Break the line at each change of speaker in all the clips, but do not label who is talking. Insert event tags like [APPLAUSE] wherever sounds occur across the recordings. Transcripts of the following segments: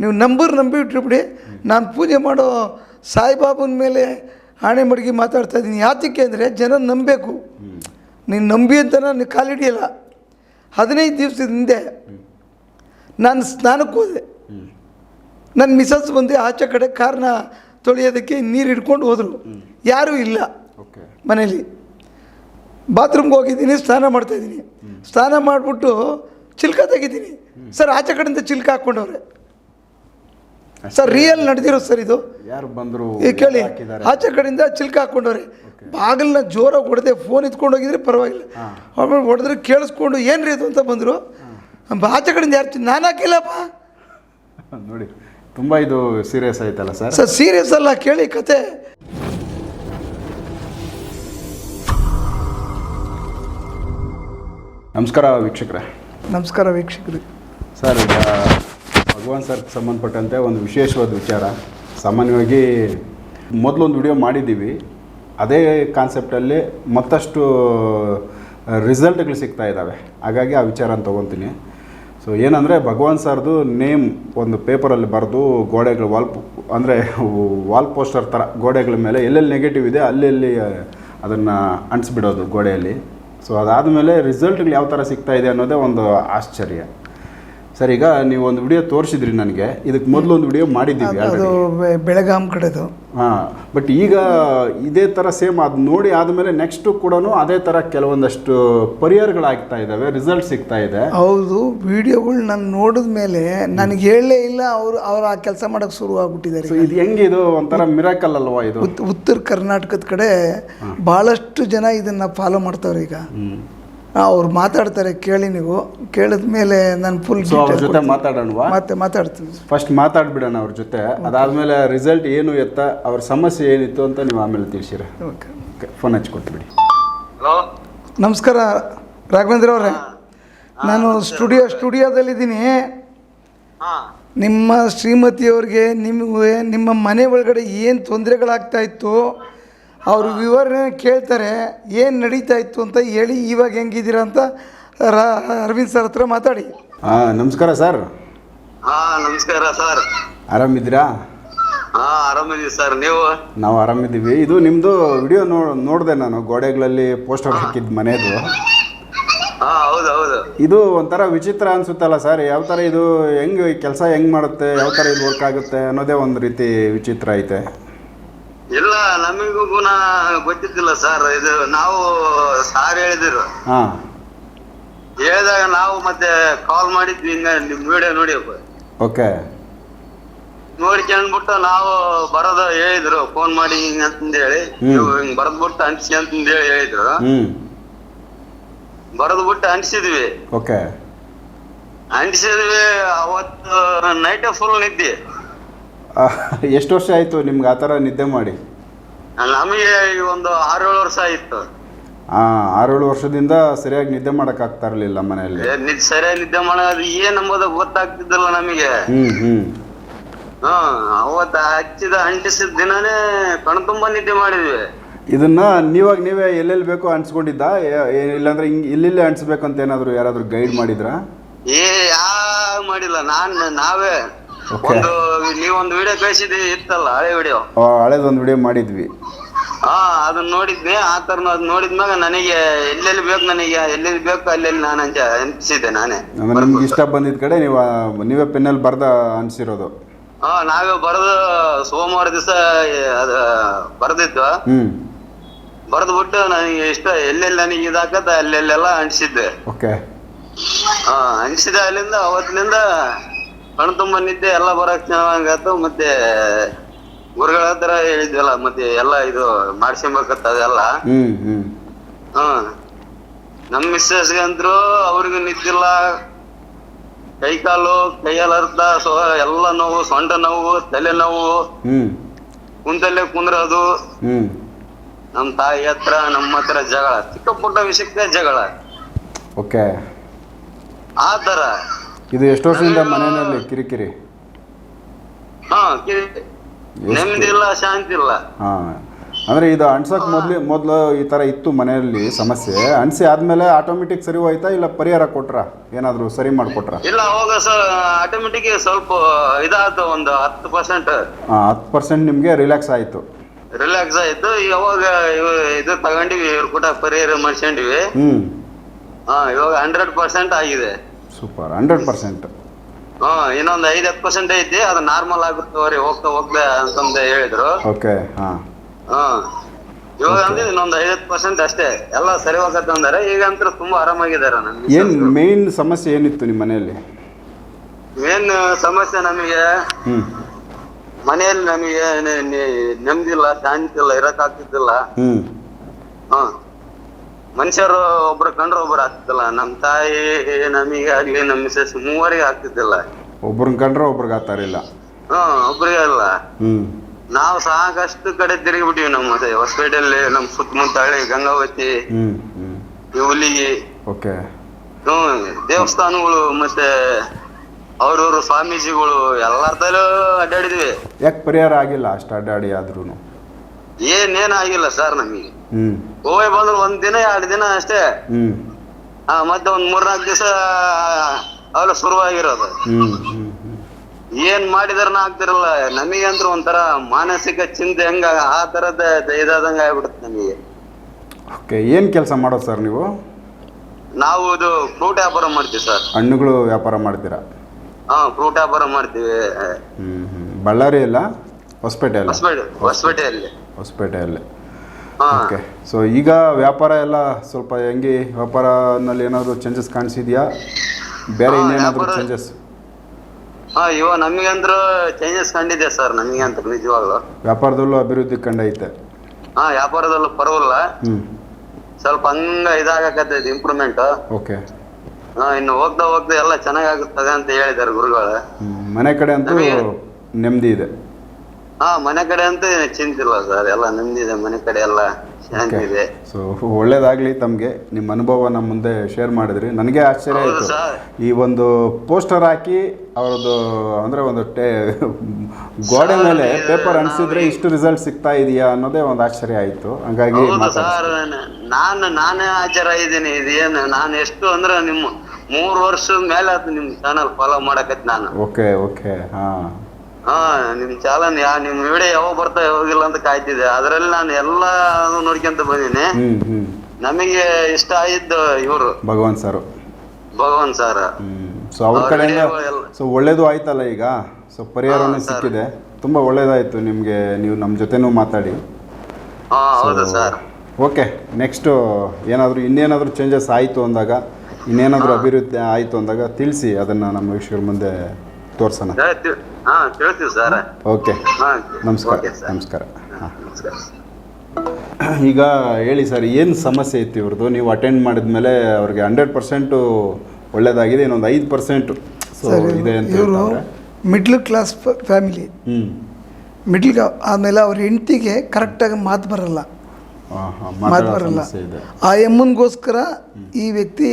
ನೀವು ನಂಬರ್ ನಂಬಿ ಬಿಟ್ಬಿಡಿ ನಾನು ಪೂಜೆ ಮಾಡೋ ಸಾಯಿಬಾಬನ ಮೇಲೆ ಆಣೆ ಮಡಗಿ ಮಾತಾಡ್ತಾ ಇದ್ದೀನಿ. ಯಾತಕ್ಕೆ ಅಂದರೆ ಜನ ನಂಬಬೇಕು. ನೀನು ನಂಬಿ ಅಂತ ನಾನು ಕಾಲಿಡಿಯಲ್ಲ ಹದಿನೈದು ದಿವಸದ ಹಿಂದೆ ನಾನು ಸ್ನಾನಕ್ಕೆ ಹೋದೆ. ನನ್ನ ಮಿಸಸ್ ಬಂದು ಆಚೆ ಕಡೆ ಕಾರನ್ನ ತೊಳೆಯೋದಕ್ಕೆ ನೀರು ಹಿಡ್ಕೊಂಡು ಹೋದರು. ಯಾರೂ ಇಲ್ಲ ಮನೇಲಿ. ಬಾತ್ರೂಮ್ಗೆ ಹೋಗಿದ್ದೀನಿ ಸ್ನಾನ ಮಾಡ್ತಾಯಿದ್ದೀನಿ ಸ್ನಾನ ಮಾಡಿಬಿಟ್ಟು ಚಿಲ್ಕ ತೆಗಿದ್ದೀನಿ ಸರ್ ಆಚೆ ಕಡೆಯಿಂದ ಚಿಲ್ಕ ಹಾಕ್ಕೊಂಡವ್ರೆ. ಸರ್ ರಿಯಲ್ ನಡೆದಿರೋ ಸರ್ ಇದು.
ಯಾರು ಬಂದರು
ಈ ಕೇಳಿ ಆಚೆ ಕಡೆಯಿಂದ ಚಿಲ್ಕ ಹಾಕೊಂಡವ್ರಿ ಬಾಗಿಲನ್ನ ಜೋರಾಗಿ ಹೊಡೆದೆ ಫೋನ್ ಇತ್ಕೊಂಡು ಹೋಗಿದ್ರೆ ಪರವಾಗಿಲ್ಲ. ಆಮೇಲೆ ಹೊಡೆದ್ರೆ ಕೇಳಿಸ್ಕೊಂಡು ಏನ್ರಿ ಇದು? ಅಂತ ಬಂದರು. ಆಚೆ ಕಡೆಯಿಂದ ಯಾರು ನಾನು ಹಾಕಿಲ್ಲಪ್ಪ.
ನೋಡಿ ತುಂಬ ಇದು ಸೀರಿಯಸ್ ಆಯ್ತಲ್ಲ ಸರ್?
ಸರ್ ಸೀರಿಯಸ್ ಅಲ್ಲ ಕೇಳಿ ಕತೆ.
ನಮಸ್ಕಾರ ವೀಕ್ಷಕರೇ.
ನಮಸ್ಕಾರ ವೀಕ್ಷಕರು.
ಸರ್ ಭಗವಾನ್ ಸರ್ ಸಂಬಂಧಪಟ್ಟಂತೆ ಒಂದು ವಿಶೇಷವಾದ ವಿಚಾರ. ಸಾಮಾನ್ಯವಾಗಿ ಮೊದಲೊಂದು ವಿಡಿಯೋ ಮಾಡಿದ್ದೀವಿ. ಅದೇ ಕಾನ್ಸೆಪ್ಟಲ್ಲಿ ಮತ್ತಷ್ಟು ರಿಸಲ್ಟ್ಗಳು ಸಿಗ್ತಾ ಇದ್ದಾವೆ. ಹಾಗಾಗಿ ಆ ವಿಚಾರನ ತೊಗೊತೀನಿ. ಸೊ ಏನಂದರೆ ಭಗವಾನ್ ಸರ್ದು ನೇಮ್ ಒಂದು ಪೇಪರಲ್ಲಿ ಬರೆದು ಗೋಡೆಗಳು ವಾಲ್ ಅಂದರೆ ವಾಲ್ ಪೋಸ್ಟರ್ ಥರ ಗೋಡೆಗಳ ಮೇಲೆ ಎಲ್ಲೆಲ್ಲಿ ನೆಗೆಟಿವ್ ಇದೆ ಅಲ್ಲೆಲ್ಲಿ ಅದನ್ನು ಅಂಟಿಸ್ಬಿಡೋದು ಗೋಡೆಯಲ್ಲಿ. ಸೊ ಅದಾದಮೇಲೆ ರಿಸಲ್ಟ್ಗಳು ಯಾವ ಥರ ಸಿಗ್ತಾ ಇದೆ ಅನ್ನೋದೇ ಒಂದು ಆಶ್ಚರ್ಯ. ಸರ್ ಈಗ ನೀವು ಒಂದು ವಿಡಿಯೋ ತೋರಿಸಿದ್ರಿ ನನಗೆ. ಇದಕ್ಕೆ ಮೊದಲು ಒಂದು ವಿಡಿಯೋ ಮಾಡಿದ್ದೀವಿ
ಅದು ಬೆಳಗಾಂ ಕಡೆದು.
ಹಾಂ ಬಟ್ ಈಗ ಇದೇ ಥರ ಸೇಮ್ ಅದು ನೋಡಿ ಆದಮೇಲೆ ನೆಕ್ಸ್ಟು ಕೂಡ ಅದೇ ಥರ ಕೆಲವೊಂದಷ್ಟು ಪರಿಹಾರಗಳಾಗ್ತಾ ಇದ್ದಾವೆ ರಿಸಲ್ಟ್ ಸಿಗ್ತಾ ಇದೆ.
ಹೌದು ವಿಡಿಯೋಗಳು ನಾನು ನೋಡಿದ ಮೇಲೆ ನನಗೆ ಹೇಳಲೇ ಇಲ್ಲ ಅವರು ಅವರು ಆ ಕೆಲಸ ಮಾಡೋಕ್ಕೆ ಶುರು ಆಗ್ಬಿಟ್ಟಿದ್ದಾರೆ
ಇದು ಹೆಂಗಿದು ಒಂಥರ ಮಿರಾಕಲ್ ಅಲ್ವಾ ಇದು?
ಉತ್- ಉತ್ತರ ಕರ್ನಾಟಕದ ಕಡೆ ಭಾಳಷ್ಟು ಜನ ಇದನ್ನು ಫಾಲೋ ಮಾಡ್ತಾವ್ರೆ ಈಗ. ಅವ್ರು ಮಾತಾಡ್ತಾರೆ ಕೇಳಿ ನೀವು. ಕೇಳಿದ ಮೇಲೆ ನಾನು ಫುಲ್
ಸೊ ಅವ್ರ ಜೊತೆ ಮಾತಾಡೋಣವಾ?
ಮತ್ತೆ ಮಾತಾಡ್ತೀನಿ.
ಫಸ್ಟ್ ಮಾತಾಡ್ಬಿಡೋಣ ಅವ್ರ ಜೊತೆ. ಅದಾದಮೇಲೆ ರಿಸಲ್ಟ್ ಏನು ಎತ್ತ ಅವ್ರ ಸಮಸ್ಯೆ ಏನಿತ್ತು ಅಂತ ನೀವು ಆಮೇಲೆ ತಿಳಿಸಿರ.
Okay
phone ಹಚ್ಕೊಟ್ಬಿಡಿ.
ಕೊಟ್ಬಿಡಿ
ನಮಸ್ಕಾರ ರಾಘವೇಂದ್ರ ಅವರೇ. ನಾನು ಸ್ಟುಡಿಯೋ ಸ್ಟುಡಿಯೋದಲ್ಲಿ
ಇದ್ದೀನಿ
ನಿಮ್ಮ ಶ್ರೀಮತಿಯವ್ರಿಗೆ ನಿಮಗೆ ನಿಮ್ಮ ಮನೆ ಒಳಗಡೆ ಏನು ತೊಂದರೆಗಳಾಗ್ತಾ ಇತ್ತು? ಅವರು ವಿವರಣೆ ಕೇಳ್ತಾರೆ ಏನು ನಡೀತಾ ಇತ್ತು ಅಂತ ಹೇಳಿ ಇವಾಗ ಹೆಂಗಿದ್ದೀರಾ ಅಂತ ರಾ- ಅರವಿಂದ್ ಸರ್ ಹತ್ರ ಮಾತಾಡಿ.
ಹಾಂ ನಮಸ್ಕಾರ ಸರ್.
ಹಾ ನಮಸ್ಕಾರ ಸರ್.
ಆರಾಮಿದ್ದೀರಾ?
ಹಾ ಆರಾಮಿದೀವಿ ಸರ್ ನೀವು?
ನಾವು ಆರಾಮಿದ್ದೀವಿ. ಇದು ನಿಮ್ಮದು ವಿಡಿಯೋ ನೋ ನೋಡಿದೆ ನಾನು ಗೋಡೆಗಳಲ್ಲಿ ಪೋಸ್ಟರ್ ಹಾಕಿದ್ದು ಮನೆಯದು
ಹಾ ಹೌದು ಹೌದು.
ಇದು ಒಂಥರ ವಿಚಿತ್ರ ಅನಿಸುತ್ತಲ್ಲ ಸರ್ ಯಾವ ಥರ ಇದು ಹೆಂಗೆ ಕೆಲಸ ಹೆಂಗೆ ಮಾಡುತ್ತೆ ಯಾವ ಥರ ಇದು ವರ್ಕ್ ಆಗುತ್ತೆ ಅನ್ನೋದೇ ಒಂದು ರೀತಿ ವಿಚಿತ್ರ ಐತೆ.
ಇಲ್ಲ ನಮಗೂ ಗುಣ ಗೊತ್ತಿದ್ದಿಲ್ಲ ಸರ್ ಇದು ನಾವು ಸಾರ್ ಹೇಳಿದಿರು.
ಹಾ.
ಹೇಳಿದಾಗ ನಾವು ಮತ್ತೆ ಕಾಲ್ ಮಾಡಿದ್ವಿ ಹಿಂಗ ನಿಮ್ ವಿಡಿಯೋ ನೋಡಿ
ಓಕೆ
ನೋಡ್ಕೊಂಡ್ಬಿಟ್ಟು ನಾವು ಬರೋದ ಹೇಳಿದ್ರು. ಫೋನ್ ಮಾಡಿ ಹಿಂಗ ಅಂತಂದೇಳಿ.
ಹ್ಮ್.
ನೀವು ಹಿಂಗ್ ಬರದ್ಬಿಟ್ಟು ಅಂಟಿಸಿ ಅಂತಂದೇಳಿ ಹೇಳಿದ್ರು.
ಬರದ್
ಬಿಟ್ಟು ಅಂಟಿಸಿದ್ವಿ.
ಓಕೆ
ಅಂಟಿಸಿದ್ವಿ ಅವತ್ತು ನೈಟ್ ಫುಲ್ ನಿದ್ದೆ.
ಎಷ್ಟು ವರ್ಷ ಆಯಿತು ನಿಮ್ಗೆ ಆ ಥರ ನಿದ್ದೆ ಮಾಡಿ?
ನಮಗೆ ಈ ಒಂದು ಆರೇಳು ವರ್ಷ ಆಯ್ತು.
ಹಾಂ ಆರೇಳು ವರ್ಷದಿಂದ ಸರಿಯಾಗಿ ನಿದ್ದೆ ಮಾಡಕ್ ಆಗ್ತಾ ಇರ್ಲಿಲ್ಲ ಮನೆಯಲ್ಲಿ.
ಸರಿಯಾಗಿ ನಿದ್ದೆ ಮಾಡೋದು ಏನ್ ಅಂಬೋದು ಗೊತ್ತಾಗ್ತಿದ್ದಿಲ್ಲ ನಮಗೆ.
ಹ್ಮ್ ಹ್ಞೂ
ಹ್ಮ್ ಅವತ್ತ ಹಚ್ಚಿದ ಅಂಟಿಸಿದ ದಿನಾನೇ ಕಣ್ತುಂಬ ನಿದ್ದೆ ಮಾಡಿದ್ವಿ.
ಇದನ್ನ ನೀವಾಗ ನೀವೇ ಎಲ್ಲೆಲ್ಲಿ ಬೇಕೋ ಅನ್ಸ್ಕೊಂಡಿದ್ದ? ಇಲ್ಲಾಂದ್ರೆ ಹಿಂಗೆ ಇಲ್ಲಿಲ್ಲೇ ಅನ್ಸ್ಬೇಕಂತ ಏನಾದರೂ ಯಾರಾದರೂ ಗೈಡ್ ಮಾಡಿದ್ರಾ?
ಏ ಯಾ ಮಾಡಿಲ್ಲ. ನಾನ್ ನಾವೇ. ಒಂದು ನೀವೊಂದು ವಿಡಿಯೋ ಕಳಿಸಿದ್ವಿ ಇತ್ತಲ್ಲ ಹಳೆ ವಿಡಿಯೋ
ಹಳೇದೊಂದು ವಿಡಿಯೋ ಮಾಡಿದ್ವಿ.
ಹಾ ಅದನ್ನ ನೋಡಿದ್ವಿ ಆ ತರ ಅದ್ ನೋಡಿದ್ಮ್ಯಾಗ ನನಗೆ ಎಲ್ಲೆಲ್ಲಿ ಬೇಕು ನನಗೆ ಎಲ್ಲೆಲ್ಲಿ ಬೇಕು ಅಲ್ಲೆಲ್ಲಿ ನಾನು ಅಂತ ಅನ್ಸಿದ್ದೆ ನಾನೇ.
ನಿಮ್ಗೆ ಇಷ್ಟ ಬಂದಿದ್ ಕಡೆ ನೀವು ನೀವೇ ಪೆನ್ನಲ್ಲಿ ಬರ್ದ ಅನ್ಸಿರೋದು.
ಹಾ ನಾವೇ ಬರೆದು ಸೋಮವಾರ ದಿವಸ
ಹ್ಞೂ
ಬರೆದು ಬಿಟ್ಟು ನನಗೆ ಇಷ್ಟ ಎಲ್ಲೆಲ್ಲಿ ನನಗೆ ಇದಾಕತ್ತ ಅಲ್ಲೆಲ್ಲೆಲ್ಲ ಅಂಟಿಸಿದ್ದೆ
ಓಕೆ
ಹಾ ಅಂಟಿಸಿದ ಅಲ್ಲಿಂದ ಅವತ್ತಿನಿಂದ ಕಣ್ ತುಂಬ ನಿದ್ದೆ ಎಲ್ಲ ಬರಕ್ ಚೆನ್ನಾಗಾಯ್ತು ಮತ್ತೆ ಗುರುಗಳ ಹತ್ರ ಹೇಳಿದ್ವಲ್ಲ ಮತ್ತೆ ಎಲ್ಲ ಇದು ಮಾಡ್ಸ್ಕೊಂಬೇಕತ್ತ ಅದೆಲ್ಲ. ಹ್ಮ್ ನಮ್ ಮಿಸ್ಸಸ್ಗೆ ಅಂದ್ರು ಅವ್ರಿಗೂ ನಿದ್ದಿಲ್ಲ. ಕೈ ಕಾಲು ಕೈಯಲ್ಲಿ ಅರ್ಧ ಸೊ ಎಲ್ಲ ನೋವು ಸೊಂಟ ನೋವು ತಲೆ ನೋವು.
ಹ್ಞೂ
ಕುಂತಲ್ಲೇ ಕುಂದ್ರೋದು.
ಹ್ಮ್.
ನಮ್ ತಾಯಿ ಹತ್ರ ನಮ್ಮ ಹತ್ರ ಜಗಳ ಚಿಕ್ಕ ಪುಟ್ಟ ವಿಷಯಕ್ಕೆ ಜಗಳ.
ಓಕೆ.
ಆ ತರ
ಇದು ಎಷ್ಟು ವರ್ಷದಿಂದ ಮನೆಯಲ್ಲಿ ಕಿರಿಕಿರಿ?
ಹಾ ನೆಮ್ಮದಿ ಇಲ್ಲ ಶಾಂತಿ ಇಲ್ಲ.
ಹಾ. ಅಂದರೆ ಇದು ಅಣ್ಸಕ್ಕೆ ಮೊದಲು ಮೊದಲು ಈ ಥರ ಇತ್ತು ಮನೆಯಲ್ಲಿ ಸಮಸ್ಯೆ. ಅಣಿಸಿ ಆದಮೇಲೆ ಆಟೋಮೆಟಿಕ್ ಸರಿ ಹೋಯ್ತಾ ಇಲ್ಲ ಪರಿಹಾರ ಕೊಟ್ರ? ಏನಾದರೂ ಸರಿ ಮಾಡ್ಕೊಟ್ರ?
ಇಲ್ಲ ಅವಾಗ ಆಟೋಮೆಟಿಕ್ ಸ್ವಲ್ಪ ಇದಾಯ್ತು ಒಂದು ಹತ್ತು ಪರ್ಸೆಂಟ್
ಹತ್ತು ಪರ್ಸೆಂಟ್ ನಿಮಗೆ ರಿಲ್ಯಾಕ್ಸ್ ಆಯಿತು.
ರಿಲ್ಯಾಕ್ಸ್ ಆಯ್ತು. ಯಾವಾಗ ಇದು ತಗೊಂಡಿವಿ ಇವ್ರ ಕೂಡ ಪರಿಹಾರ ಮಾಡ್ಕೊಂಡಿವಿ
ಹ್ಞೂ
ಹಾ ಇವಾಗ ಹಂಡ್ರೆಡ್ ಪರ್ಸೆಂಟ್ ಆಗಿದೆ.
ಸೂಪರ್ ಹಂಡ್ರೆಡ್ ಪರ್ಸೆಂಟ್
ಹಾ ಇನ್ನೊಂದು ಐದ್ ಹತ್ತು ಪರ್ಸೆಂಟ್ ಐತಿ ಅದು ನಾರ್ಮಲ್ ಆಗುತ್ತವ್ರಿ ಹೋಗ್ತಾ ಹೋಗ್ತಾ ಅಂತಂದ ಹೇಳಿದ್ರು.
ಓಕೆ ಹಾ.
ಹಾ. ಇವಾಗ ಅಂದ್ರೆ ಇನ್ನೊಂದು ಐವತ್ತು ಪರ್ಸೆಂಟ್ ಅಷ್ಟೇ ಎಲ್ಲ ಸರಿ ಹೋಗತ್ತೆ ಅಂದ್ರೆ ಈಗ ಅಂತ ತುಂಬಾ ಆರಾಮಾಗಿದ್ದಾರೆ ನಮ್ಗೆ
ಏನು ಮೇನ್ ಸಮಸ್ಯೆ ಏನಿತ್ತು ನಿಮ್ಮ ಮನೆಯಲ್ಲಿ?
ಏನ್ ಸಮಸ್ಯೆ ನಮಗೆ
ಹ್ಞೂ
ಮನೆಯಲ್ಲಿ ನಮಗೆ ನೆಮ್ಮದಿಲ್ಲ ಶಾಂತಿ ಇಲ್ಲ ಇರಕ್ ಆಗ್ತಿದ್ದಿಲ್ಲ.
ಹ್ಞೂ
ಹ. ಮನುಷ್ಯರು ಒಬ್ರು ಕಂಡ್ರ ಒಬ್ರು ಆಗ್ತಿದ್ದಿಲ್ಲ. ನಮ್ ತಾಯಿ ನಮಗೆ ಆಗ್ಲಿ ನಮ್ ಮಿಸಸ್ ಮೂವರಿಗೆ ಆಗ್ತಿದ್ದಿಲ್ಲ.
ಒಬ್ರು ಕಂಡ್ರೆ ಒಬ್ರಿಗೆ ಆತರ
ಇಲ್ಲ. ಹ್ಮ್ ಒಬ್ರಿಗೆ ಅಲ್ಲ
ಹ್ಮ್.
ನಾವು ಸಾಕಷ್ಟು ಕಡೆ ತಿರುಗಿಬಿಟ್ಟಿವಿ ನಮ್ಮ ಹೊಸಪೇಟೆಯಲ್ಲಿ ನಮ್ಮ ಸುತ್ತಮುತ್ತ ಹಳ್ಳಿ ಗಂಗಾವತಿ ಹುಲಿಗಿ
ಓಕೆ.
ಹ್ಮ್ ದೇವಸ್ಥಾನಗಳು ಮತ್ತೆ ಅವ್ರವ್ರ ಸ್ವಾಮೀಜಿಗಳು ಎಲ್ಲಾರ್ದಲ್ಲೂ ಅಡ್ಡಾಡಿದ್ವಿ.
ಯಾಕೆ ಪರಿಹಾರ ಆಗಿಲ್ಲ ಅಷ್ಟು ಅಡ್ಡಾಡಿ ಆದ್ರೂ
ಏನೇನಾಗಿಲ್ಲ ಸರ್ ನಮಗೆ. ಹೋಗಿ ಬಂದ್ರು ಒಂದ್ ದಿನ ಎರಡು ದಿನ ಅಷ್ಟೇ. ಆ, ಮತ್ತೆ ಒಂದ್ ಮೂರ್ನಾಲ್ಕು ದಿವಸ ಅವೆಲ್ಲ ಶುರುವಾಗಿರೋದು. ಏನ್ ಮಾಡಿದಾರನ ಆಗ್ತಿರಲ್ಲ ನಮಗಂತ್ರ ಒಂಥರ ಮಾನಸಿಕ ಚಿಂತೆ ಹೆಂಗ ಆ ತರದ ಇದಾದಂಗ ಆಗ್ಬಿಡುತ್ತೆ ನಮಗೆ.
ಓಕೆ ಏನು ಕೆಲಸ ಮಾಡೋದು ಸರ್ ನೀವು?
ನಾವು ಇದು ಫ್ರೂಟ್ ವ್ಯಾಪಾರ ಮಾಡ್ತೀವಿ ಸರ್.
ಹಣ್ಣುಗಳು ವ್ಯಾಪಾರ ಮಾಡ್ತೀರಾ?
ಹಾ ಫ್ರೂಟ್ ವ್ಯಾಪಾರ ಮಾಡ್ತೀವಿ.
ಬಳ್ಳಾರಿ ಅಲ್ಲ ಹೊಸಪೇಟೆ ಅಲ್ಲ
ಹೊಸಪೇಟೆ ಹೊಸಪೇಟೆಯಲ್ಲಿ.
ಹೊಸಪೇಟೆಯಲ್ಲಿ. ಓಕೆ ಸೊ ಈಗ ವ್ಯಾಪಾರ ಎಲ್ಲ ಸ್ವಲ್ಪ ಹೆಂಗೆ? ವ್ಯಾಪಾರನಲ್ಲಿ ಏನಾದರೂ ಚೇಂಜಸ್ ಕಾಣಿಸಿದ್ಯಾ? ಬೇರೆ ಇನ್ನೇನಾದರೂ ಚೇಂಜಸ್
ಹಾ ಇವಾಗ ನಮಗಂದ್ರ ಚೇಂಜಸ್ ಕಂಡಿದೆ ಸರ್ ನಮಗಂತ ನಿಜವಾಗ್ಲೂ.
ವ್ಯಾಪಾರದಲ್ಲೂ ಅಭಿವೃದ್ಧಿ ಕಂಡೈತೆ.
ಹಾ ವ್ಯಾಪಾರದಲ್ಲೂ ಪರವಾಗಿಲ್ಲ.
ಹ್ಞೂ
ಸ್ವಲ್ಪ ಹಂಗ ಇದಾಗಕತ್ತೈತಿ ಇಂಪ್ರೂವ್ಮೆಂಟ್
ಓಕೆ
ಹಾ ಇನ್ನು ಹೋಗ್ತಾ ಹೋಗ್ತಾ ಎಲ್ಲ ಚೆನ್ನಾಗಾಗುತ್ತದೆ ಅಂತ ಹೇಳಿದ್ದಾರೆ ಗುರುಗಳು.
ಮನೆ ಕಡೆ ಅಂತೂ ನೆಮ್ಮದಿ ಇದೆ.
ಹಾ ಮನೆ ಕಡೆ ಅಂತೂ ಚಿಂತಿಲ್ಲ ಸರ್ ಎಲ್ಲ ನೆಮ್ಮದಿದೆ ಮನೆ ಕಡೆ ಎಲ್ಲ ಶಾಂತಿ ಇದೆ
ಸೊ ಒಳ್ಳೇದಾಗಲಿ ತಮಗೆ. ನಿಮ್ಮ ಅನುಭವ ನಮ್ಮ ಮುಂದೆ ಶೇರ್ ಮಾಡಿದ್ರಿ. ನನಗೆ ಆಶ್ಚರ್ಯ
ಹೌದು
ಆಯಿತು.
ಸರ್
ಈ ಒಂದು ಪೋಸ್ಟರ್ ಹಾಕಿ ಅವ್ರದ್ದು ಅಂದರೆ ಒಂದು ಟೇ ಗೋಡೆ ಮೇಲೆ ಪೇಪರ್ ಅನಿಸಿದ್ರೆ ಇಷ್ಟು ರಿಸಲ್ಟ್ ಸಿಗ್ತಾ ಇದೆಯಾ ಅನ್ನೋದೇ ಒಂದು ಆಶ್ಚರ್ಯ ಆಯಿತು. ಹಂಗಾಗಿ
ಹೌದು
ಮಾತಾಡ್ತೀನಿ
ಸರ್ ನಾನು ನಾನೇ ಆಚಾರ ಇದ್ದೀನಿ ಇದೇನು ನಾನು ಎಷ್ಟು ಅಂದ್ರೆ ನಿಮ್ಮ ಮೂರು ವರ್ಷದ ಮೇಲೆ ಆಯ್ತು ನಿಮ್ ಚಾನಲ್ ಫಾಲೋ ಮಾಡಕತ್ ನಾನು.
ಓಕೆ ಓಕೆ ಹಾಂ.
ಹಾ ನಿಮ್ ಚಾಲನ್ ಯಾ ನಿಮ್ ವಿಡಿಯೋ ಯಾವಾಗ ಬರ್ತಾ ಹೋಗಿಲ್ಲ ಅಂತ ಕಾಯ್ತಿದ್ದೆ. ಅದ್ರಲ್ಲಿ ನಾನು ಎಲ್ಲಾ ನೋಡ್ಕೊಂತ ಬಂದೀನಿ. ನಮಗೆ ಇಷ್ಟ ಆಗಿದ್ದು ಇವರು.
ಭಗವಂತ ಸರ್.
ಭಗವಾನ್ ಸರ್.
ಸೊ ಅವ್ರ
ಅವ್ರ
ಕಡೆಯಿಂದ
ಎಲ್ಲ-
ಸೊ ಒಳ್ಳೇದು ಆಯ್ತಲ್ಲ ಈಗ? ಸೊ ಪರಿಹಾರನೂ ಸಿಕ್ಕಿದೆ. ತುಂಬ ಒಳ್ಳೇದಾಯಿತು ನಿಮಗೆ ನೀವು ನಮ್ಮ ಜೊತೆನೂ ಮಾತಾಡಿ.
ಹಾ ಹೌದು ಸರ್.
ಓಕೆ ನೆಕ್ಸ್ಟು ಏನಾದರೂ ಇನ್ನೇನಾದರೂ ಚೇಂಜಸ್ ಆಯಿತು ಅಂದಾಗ ಇನ್ನೇನಾದರೂ ಅಭಿವೃದ್ಧಿ ಆಯಿತು ಅಂದಾಗ ತಿಳಿಸಿ ಅದನ್ನು ನಮ್ಮ ವೀಕ್ಷಕರ ಮುಂದೆ ತೋರಿಸೋಣ.
ಹಾ ಕೇಳ್ತೀವಿ ಸರ್
ಓಕೆ.
ಹಾ
ನಮಸ್ಕಾರ
ಓಕೆ
ನಮಸ್ಕಾರ. ಹಾಂ
ನಮಸ್ಕಾರ. [CLEARS THROAT]
ಈಗ ಹೇಳಿ ಸರ್ ಏನು ಸಮಸ್ಯೆ ಇತ್ತು ಇವ್ರದ್ದು? ನೀವು ಅಟೆಂಡ್ ಮಾಡಿದ ಮೇಲೆ ಅವ್ರಿಗೆ ಹಂಡ್ರೆಡ್ ಪರ್ಸೆಂಟು ಒಳ್ಳೇದಾಗಿದೆ ಇನ್ನೊಂದು ಐದು ಪರ್ಸೆಂಟು ಸೊ
ಸರ್
ಇದೆ ಅಂತ
ಇವರು ಮಿಡ್ಲ್ ಕ್ಲಾಸ್ ಫ್ಯಾಮಿಲಿ
ಹ್ಞೂ
ಮಿಡ್ಲ್ ಆಮೇಲೆ ಅವ್ರ ಹೆಂಡತಿಗೆ ಕರೆಕ್ಟಾಗಿ ಮಾತು ಬರಲ್ಲ. ಮಾತು
ಮಾತಾಡೋ
ಬರಲ್ಲ.
ಸಮಸ್ಯೆ
ಆ ಎಮ್ಮನಿಗೋಸ್ಕರ ಈ ವ್ಯಕ್ತಿ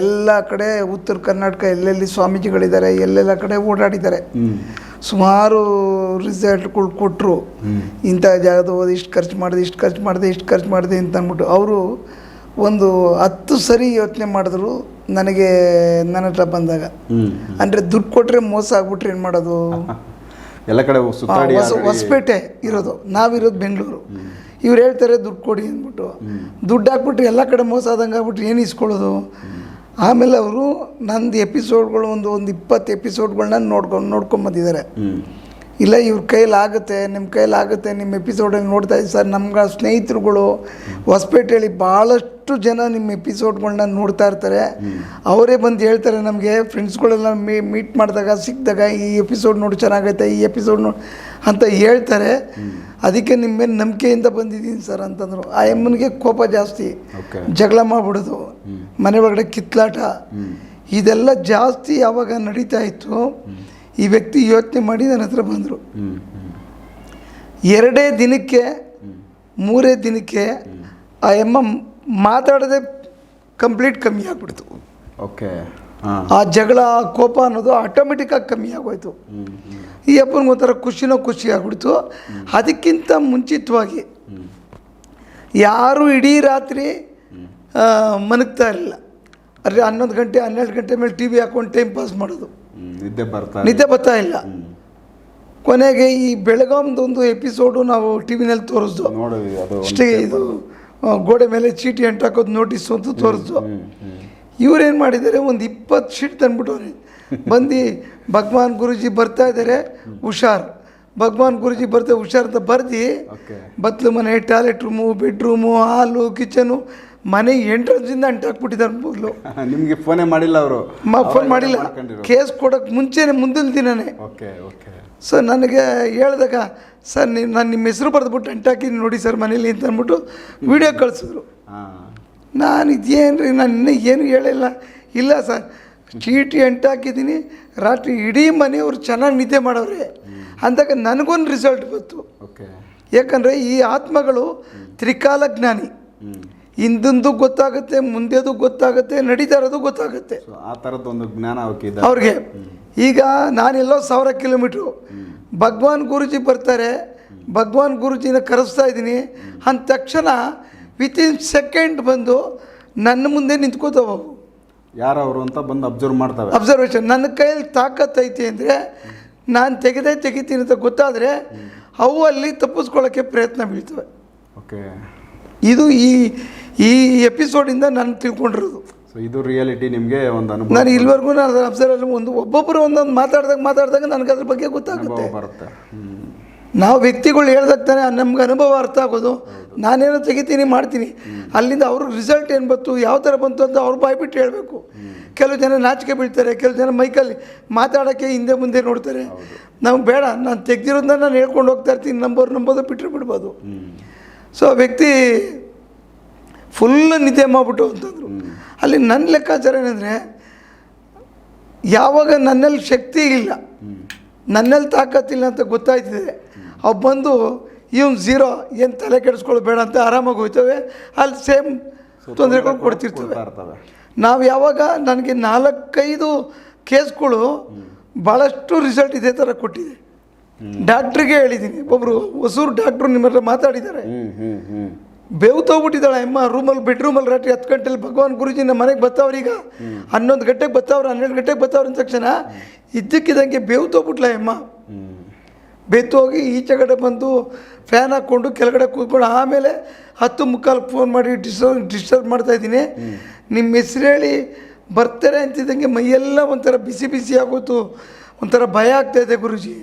ಎಲ್ಲ ಕಡೆ ಉತ್ತರ ಕರ್ನಾಟಕ ಎಲ್ಲೆಲ್ಲಿ ಸ್ವಾಮೀಜಿಗಳಿದ್ದಾರೆ ಎಲ್ಲೆಲ್ಲ ಕಡೆ ಓಡಾಡಿದ್ದಾರೆ. ಸುಮಾರು ರಿಸಲ್ಟ್ಗಳು ಕೊಟ್ಟರು ಇಂಥ ಜಾಗದ ಹೋದೆ ಇಷ್ಟು ಖರ್ಚು ಮಾಡಿದೆ ಇಷ್ಟು ಖರ್ಚು ಮಾಡಿದೆ ಇಷ್ಟು ಖರ್ಚು ಮಾಡಿದೆ ಅಂತ ಅಂದ್ಬಿಟ್ಟು ಅವರು ಒಂದು ಹತ್ತು ಸರಿ ಯೋಚನೆ ಮಾಡಿದ್ರು ನನಗೆ ನನ್ನ ಹತ್ರ ಬಂದಾಗ. ಅಂದರೆ ದುಡ್ಡು ಕೊಟ್ಟರೆ ಮೋಸ ಆಗ್ಬಿಟ್ರೆ ಏನು ಮಾಡೋದು? [LAUGHS]
ಎಲ್ಲ ಕಡೆ
ಹೊಸಪೇಟೆ ಇರೋದು. ನಾವಿರೋದು ಬೆಂಗಳೂರು. ಇವ್ರು ಹೇಳ್ತಾರೆ ದುಡ್ಡು ಕೊಡಿ ಅಂದ್ಬಿಟ್ಟು. ದುಡ್ಡು ಹಾಕ್ಬಿಟ್ಟು ಎಲ್ಲ ಕಡೆ ಮೋಸ ಆದಂಗೆ ಆಗ್ಬಿಟ್ಟು ಏನು ಇಸ್ಕೊಳ್ಳೋದು? ಆಮೇಲೆ ಅವರು ನಂದು ಎಪಿಸೋಡ್ಗಳು ಒಂದು ಒಂದು ಇಪ್ಪತ್ತು ಎಪಿಸೋಡ್ಗಳನ್ನ ನೋಡ್ಕೊಂಡು ನೋಡ್ಕೊಂಬಂದಿದ್ದಾರೆ ಇಲ್ಲ ಇವ್ರ ಕೈಯಲ್ಲಿ ಆಗುತ್ತೆ ನಿಮ್ಮ ಕೈಯಲ್ಲಿ ಆಗುತ್ತೆ ನಿಮ್ಮ ಎಪಿಸೋಡಲ್ಲಿ ನೋಡ್ತಾ ಇದ್ದೀವಿ ಸರ್. ನಮ್ಗೆ ಸ್ನೇಹಿತರುಗಳು ಹೊಸಪೇಟೆಯಲ್ಲಿ ಭಾಳಷ್ಟು ಜನ ನಿಮ್ಮ ಎಪಿಸೋಡ್ಗಳನ್ನ ನೋಡ್ತಾ ಇರ್ತಾರೆ. ಅವರೇ ಬಂದು ಹೇಳ್ತಾರೆ ನಮಗೆ ಫ್ರೆಂಡ್ಸ್ಗಳೆಲ್ಲ ಮೀ ಮೀಟ್ ಮಾಡಿದಾಗ ಸಿಕ್ಕಿದಾಗ ಈ ಎಪಿಸೋಡ್ ನೋಡಿ ಚೆನ್ನಾಗೈತೆ ಈ ಎಪಿಸೋಡ್ ನೋಡಿ ಅಂತ ಹೇಳ್ತಾರೆ. ಅದಕ್ಕೆ ನಿಮ್ಮ ಮೇಲೆ ನಂಬಿಕೆಯಿಂದ ಬಂದಿದ್ದೀನಿ ಸರ್ ಅಂತಂದರು. ಆ ಎಮ್ಮನಿಗೆ ಕೋಪ ಜಾಸ್ತಿ. ಜಗಳ ಮಾಡಿಬಿಡೋದು. ಮನೆ ಒಳಗಡೆ ಕಿತ್ಲಾಟ. ಇದೆಲ್ಲ ಜಾಸ್ತಿ ಯಾವಾಗ ನಡೀತಾ ಇತ್ತು ಈ ವ್ಯಕ್ತಿ ಯೋಚನೆ ಮಾಡಿ ನನ್ನ ಹತ್ರ ಬಂದರು. ಎರಡೇ ದಿನಕ್ಕೆ ಮೂರೇ ದಿನಕ್ಕೆ ಆ ಎಮ್ಮ ಮಾತಾಡದೆ ಕಂಪ್ಲೀಟ್ ಕಮ್ಮಿ ಆಗಿಬಿಡ್ತು.
ಓಕೆ.
ಆ ಜಗಳ ಕೋಪ ಅನ್ನೋದು ಆಟೋಮೆಟಿಕ್ಕಾಗಿ ಕಮ್ಮಿ ಆಗೋಯ್ತು. ಈ ಅಪ್ಪನಿಗೆ ಒಂಥರ ಖುಷಿನೋ ಖುಷಿ ಆಗ್ಬಿಡ್ತು. ಅದಕ್ಕಿಂತ ಮುಂಚಿತವಾಗಿ ಯಾರು ಇಡೀ ರಾತ್ರಿ ಮನಗ್ತಾ ಮಲಗ್ತಾ ಇರಲಿಲ್ಲ. ಅರೆ ಹನ್ನೊಂದು ಗಂಟೆ ಹನ್ನೆರಡು ಗಂಟೆ ಮೇಲೆ ಟಿ ವಿ ಹಾಕೊಂಡು ಟೈಮ್ ಪಾಸ್ ಮಾಡೋದು.
ನಿದ್ದೆ ಬರ್ತಾ
ನಿದ್ದೆ ಬರ್ತಾ ಇಲ್ಲ. ಕೊನೆಗೆ ಈ ಬೆಳಗಾಂದೊಂದು ಎಪಿಸೋಡು ನಾವು ಟಿ ವಿನಲ್ಲಿ ತೋರಿಸ್ದು ಅಷ್ಟೇ ಇದು ಗೋಡೆ ಮೇಲೆ ಚೀಟಿ ಅಂಟಾಕೋದು ನೋಟಿಸು ಅಂತ ತೋರಿಸ್ದು. ಇವ್ರೇನು ಮಾಡಿದ್ದಾರೆ? ಒಂದು ಇಪ್ಪತ್ತು ಶೀಟ್ ತಂದ್ಬಿಟ್ಟವ್ರೆ. ಬಂದು ಭಗವಾನ್ ಗುರುಜಿ ಬರ್ತಾ ಇದ್ದಾರೆ ಹುಷಾರ್. ಭಗವಾನ್ ಗುರುಜಿ ಬರ್ತಾ ಹುಷಾರ್ ಅಂತ ಬರ್ದು ಬತ್ಲು ಮನೆ toilet room bedroom hall kitchen ಮನೆ ಎಂಟ್ರೆನ್ಸಿಂದ ಅಂಟಾಕ್ಬಿಟ್ಟಿದ್ದಾರೆ ಮೊದಲು. [LAUGHS]
ನಿಮಗೆ ಫೋನೇ ಮಾಡಿಲ್ಲ ಅವರು?
ಮಾ ಫೋನ್ ಮಾಡಿಲ್ಲ. ಕೇಸ್ ಕೊಡೋಕೆ ಮುಂಚೆನೇ ಮುಂದಿನ ದಿನನೇ. ಸೊ ನನಗೆ ಹೇಳಿದಾಗ ಸರ್ ನೀವು ನಾನು ನಿಮ್ಮ ಹೆಸರು ಬರೆದ್ಬಿಟ್ಟು ಅಂಟಾಕಿದ್ದೀನಿ ನೋಡಿ ಸರ್ ಮನೇಲಿ ಅಂತ ಅಂದ್ಬಿಟ್ಟು ವಿಡಿಯೋ ಕಳಿಸಿದ್ರು.
ಹಾಂ.
ನಾನು ಇದೇನು ರೀ? ನಾನು ಇನ್ನೂ ಏನು ಹೇಳಿಲ್ಲ. ಇಲ್ಲ ಸರ್ ಚೀಟಿ ಅಂಟಾಕಿದ್ದೀನಿ. ರಾತ್ರಿ ಇಡೀ ಮನೆಯವ್ರು ಚೆನ್ನಾಗಿ ನಿದ್ದೆ ಮಾಡೋರೆ. ಅಂದಾಗ ನನಗೊಂದು ರಿಸಲ್ಟ್ ಬಂತು
ಓಕೆ.
ಯಾಕಂದರೆ ಈ ಆತ್ಮಗಳು ತ್ರಿಕಾಲ ಜ್ಞಾನಿ ಹಿಂದಿಂದು ಗೊತ್ತಾಗುತ್ತೆ ಮುಂದೆದು ಗೊತ್ತಾಗುತ್ತೆ ನಡೀತಾ ಇರೋದು ಗೊತ್ತಾಗುತ್ತೆ.
ಆ ಥರದ ಒಂದು ಜ್ಞಾನ
ಅವ್ರಿಗೆ. ಈಗ ನಾನೆಲ್ಲೋ ಸಾವಿರ ಕಿಲೋಮೀಟ್ರು. ಭಗವಾನ್ ಗುರುಜಿ ಬರ್ತಾರೆ. ಭಗವಾನ್ ಗುರುಜಿನ ಕರೆಸ್ತಾ ಇದ್ದೀನಿ. ಅಂದ ತಕ್ಷಣ ವಿತಿನ್ ಸೆಕೆಂಡ್ ಬಂದು ನನ್ನ ಮುಂದೆ ನಿಂತ್ಕೋತಾವೆ ಅವು
ಯಾರು ಅವರು ಅಂತ ಬಂದು ಅಬ್ಸರ್ವ್ ಮಾಡ್ತಾವೆ.
ಅಬ್ಸರ್ವೇಷನ್ ನನ್ನ ಕೈಯಲ್ಲಿ ತಾಕತ್ತೈತಿ ಅಂದರೆ ನಾನು ತೆಗೆದೇ ತೆಗಿತೀನಿ ಅಂತ ಗೊತ್ತಾದರೆ ಅವು ಅಲ್ಲಿ ತಪ್ಪಿಸ್ಕೊಳ್ಳೋಕ್ಕೆ ಪ್ರಯತ್ನ ಬೀಳ್ತವೆ.
ಓಕೆ
ಇದು ಈ ಈ ಎಪಿಸೋಡಿಂದ ನಾನು ತಿಳ್ಕೊಂಡಿರೋದು.
ಸೊ ಇದು ರಿಯಾಲಿಟಿ ನಿಮಗೆ ಒಂದು ಅನುಭವ
ನಾನು ಇಲ್ಲಿವರೆಗೂ ನಾನು ಅಬ್ಸರ್ವ್ ಒಂದು ಒಬ್ಬೊಬ್ಬರು ಒಂದೊಂದು ಮಾತಾಡಿದಾಗ ಮಾತಾಡಿದಾಗ ನನಗೆ ಅದ್ರ ಬಗ್ಗೆ ಗೊತ್ತಾಗುತ್ತೆ.
ಬರುತ್ತೆ.
ನಾವು ವ್ಯಕ್ತಿಗಳು ಹೇಳ್ದಾಗ ತಾನೇ ನಮ್ಗೆ ಅನುಭವ ಅರ್ಥ ಆಗೋದು. ನಾನೇನೋ ತೆಗಿತೀನಿ ಮಾಡ್ತೀನಿ. ಅಲ್ಲಿಂದ ಅವ್ರ ರಿಸಲ್ಟ್ ಏನು ಬಂತು ಯಾವ ಥರ ಬಂತು ಅಂತ ಅವ್ರು ಬಾಯ್ಬಿಟ್ಟು ಹೇಳಬೇಕು. ಕೆಲವು ಜನ ನಾಚಿಕೆ ಬೀಳ್ತಾರೆ ಕೆಲವು ಜನ ಮೈಕಲ್ಲಿ ಮಾತಾಡೋಕ್ಕೆ ಹಿಂದೆ ಮುಂದೆ ನೋಡ್ತಾರೆ. ನಮ್ಗೆ ಬೇಡ ನಾನು ತೆಗ್ದಿರೋದನ್ನ ನಾನು ಹೇಳ್ಕೊಂಡು ಹೋಗ್ತಾ ಇರ್ತೀನಿ ನಂಬೋರು ನಂಬೋದು ಬಿಟ್ಟರೆ ಬಿಡ್ಬೋದು. ಸೊ ಆ ವ್ಯಕ್ತಿ ಫುಲ್ ನಿದ್ದೆ ಮಾಡಿಬಿಟ್ಟು ಅಂತಂದರು ಅಲ್ಲಿ ನನ್ನ ಲೆಕ್ಕಾಚಾರ ಏನಂದರೆ ಯಾವಾಗ ನನ್ನಲ್ಲಿ ಶಕ್ತಿ ಇಲ್ಲ ನನ್ನಲ್ಲಿ ತಾಕತ್ತಿಲ್ಲ ಅಂತ ಗೊತ್ತಾಯ್ತಿದೆ. ಅವು ಬಂದು ಇವ್ನು ಝೀರೋ ಏನು ತಲೆ ಕೆಡಿಸ್ಕೊಳ್ಬೇಡ ಬೇಡ ಅಂತ ಆರಾಮಾಗಿ ಹೋಗ್ತವೆ ಅಲ್ಲಿ ಸೇಮ್ ತೊಂದರೆಗಳು ಕೊಡ್ತಿರ್ತವೆ. ನಾವು ಯಾವಾಗ ನನಗೆ ನಾಲ್ಕೈದು ಕೇಸ್ಗಳು ಭಾಳಷ್ಟು ರಿಸಲ್ಟ್ ಇದೇ ಥರ ಕೊಟ್ಟಿದೆ. ಡಾಕ್ಟ್ರಿಗೆ ಹೇಳಿದ್ದೀನಿ ಒಬ್ಬರು ಹೊಸೂರು ಡಾಕ್ಟ್ರು ನಿಮ್ಮ ಹತ್ರ ಮಾತಾಡಿದ್ದಾರೆ. ಬೇವ್ತೋಗ್ಬಿಟ್ಟಿದ್ದಾಳೆ ಅಮ್ಮ. ರೂಮಲ್ಲಿ ಬೆಡ್ರೂಮಲ್ಲಿ ರಾತ್ರಿ ಹತ್ತು ಗಂಟೆಲಿ ಭಗವಾನ್ ಗುರುಜಿ ನಮ್ಮ ಮನೆಗೆ ಬರ್ತಾವ್ರು ಈಗ. ಹನ್ನೊಂದು ಗಂಟೆಗೆ ಬರ್ತಾವ್ರು ಹನ್ನೆರಡು ಗಂಟೆಗೆ ಬರ್ತಾವ್ರು ಅಂದ ತಕ್ಷಣ ಇದ್ದಕ್ಕಿದ್ದಂಗೆ ಬೇವು ತೋಗ್ಬಿಟ್ಲ ಅಮ್ಮ. ಬೆತ್ತು ಹೋಗಿ ಈಚೆ ಕಡೆ ಬಂದು ಫ್ಯಾನ್ ಹಾಕ್ಕೊಂಡು ಕೆಳಗಡೆ ಕೂತ್ಕೊಂಡು ಆಮೇಲೆ ಹತ್ತು ಮುಕ್ಕಾಲು ಫೋನ್ ಮಾಡಿ ಡಿಸ್ಟರ್ಬ್ ಡಿಸ್ಟರ್ಬ್ ಮಾಡ್ತಾ ಇದ್ದೀನಿ. ನಿಮ್ಮ ಹೆಸ್ರು ಹೇಳಿ ಬರ್ತಾರೆ ಅಂತಿದ್ದಂಗೆ ಮೈಯೆಲ್ಲ ಒಂಥರ ಬಿಸಿ ಬಿಸಿ ಆಗೋತು ಒಂಥರ ಭಯ ಆಗ್ತಾಯಿದೆ ಗುರುಜಿ.